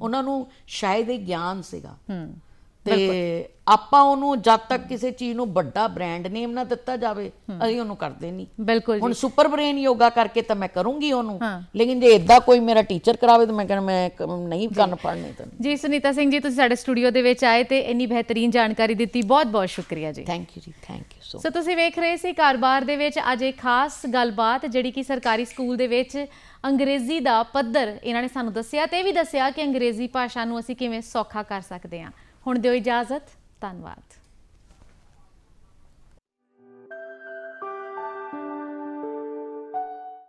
ਉਹਨਾਂ ਨੂੰ ਸ਼ਾਇਦ ਇਹ ਗਿਆਨ ਸੀਗਾ। ਤੇ ਆਪਾਂ ਉਹਨੂੰ ਜਦ ਤੱਕ ਕਿਸੇ ਚੀਜ਼ ਨੂੰ ਵੱਡਾ ਬ੍ਰਾਂਡ ਨੇਮ ਨਾ ਦਿੱਤਾ ਜਾਵੇ ਅਸੀਂ ਉਹਨੂੰ ਕਰਦੇ ਨਹੀਂ। ਬਿਲਕੁਲ ਹੁਣ ਸੁਪਰ ਬ੍ਰੇਨ ਯੋਗਾ ਕਰਕੇ ਤਾਂ ਮੈਂ ਕਰੂੰਗੀ ਉਹਨੂੰ। ਲੇਕਿਨ ਜੇ ਇਦਾਂ ਕੋਈ ਮੇਰਾ ਟੀਚਰ ਕਰਾਵੇ ਤਾਂ ਮੈਂ ਕਹਿੰਦਾ ਮੈਂ ਨਹੀਂ ਕੰਨ ਪੜਨੇ ਤਾਂ ਜੀ ਸੁਨੀਤਾ ਸਿੰਘ ਜੀ ਤੁਸੀਂ ਸਾਡੇ ਸਟੂਡੀਓ ਦੇ ਵਿੱਚ ਆਏ ਤੇ ਇੰਨੀ ਬਿਹਤਰੀਨ ਜਾਣਕਾਰੀ ਦਿੱਤੀ ਬਹੁਤ ਬਹੁਤ ਸ਼ੁਕਰੀਆ ਜੀ। ਥੈਂਕ ਯੂ ਜੀ ਥੈਂਕ ਯੂ ਸੋ ਸੋ ਤੁਸੀਂ ਵੇਖ ਰਹੇ ਸੀ ਕਾਰੋਬਾਰ ਦੇ ਵਿੱਚ ਅੱਜ ਇੱਕ ਖਾਸ ਗੱਲਬਾਤ ਜਿਹੜੀ ਕਿ ਸਰਕਾਰੀ ਸਕੂਲ ਦੇ ਵਿੱਚ ਅੰਗਰੇਜ਼ੀ ਦਾ ਪੱਧਰ ਇਹਨਾਂ ਨੇ ਸਾਨੂੰ ਦੱਸਿਆ ਤੇ ਇਹ ਵੀ ਦੱਸਿਆ ਕਿ ਅੰਗਰੇਜ਼ੀ ਭਾਸ਼ਾ ਨੂੰ ਅਸੀਂ ਕਿਵੇਂ ਸੌਖਾ ਕਰ ਸਕਦੇ ਹਾਂ। ਹੁਣ ਦਿਓ ਇਜਾਜ਼ਤ। ਧੰਨਵਾਦ।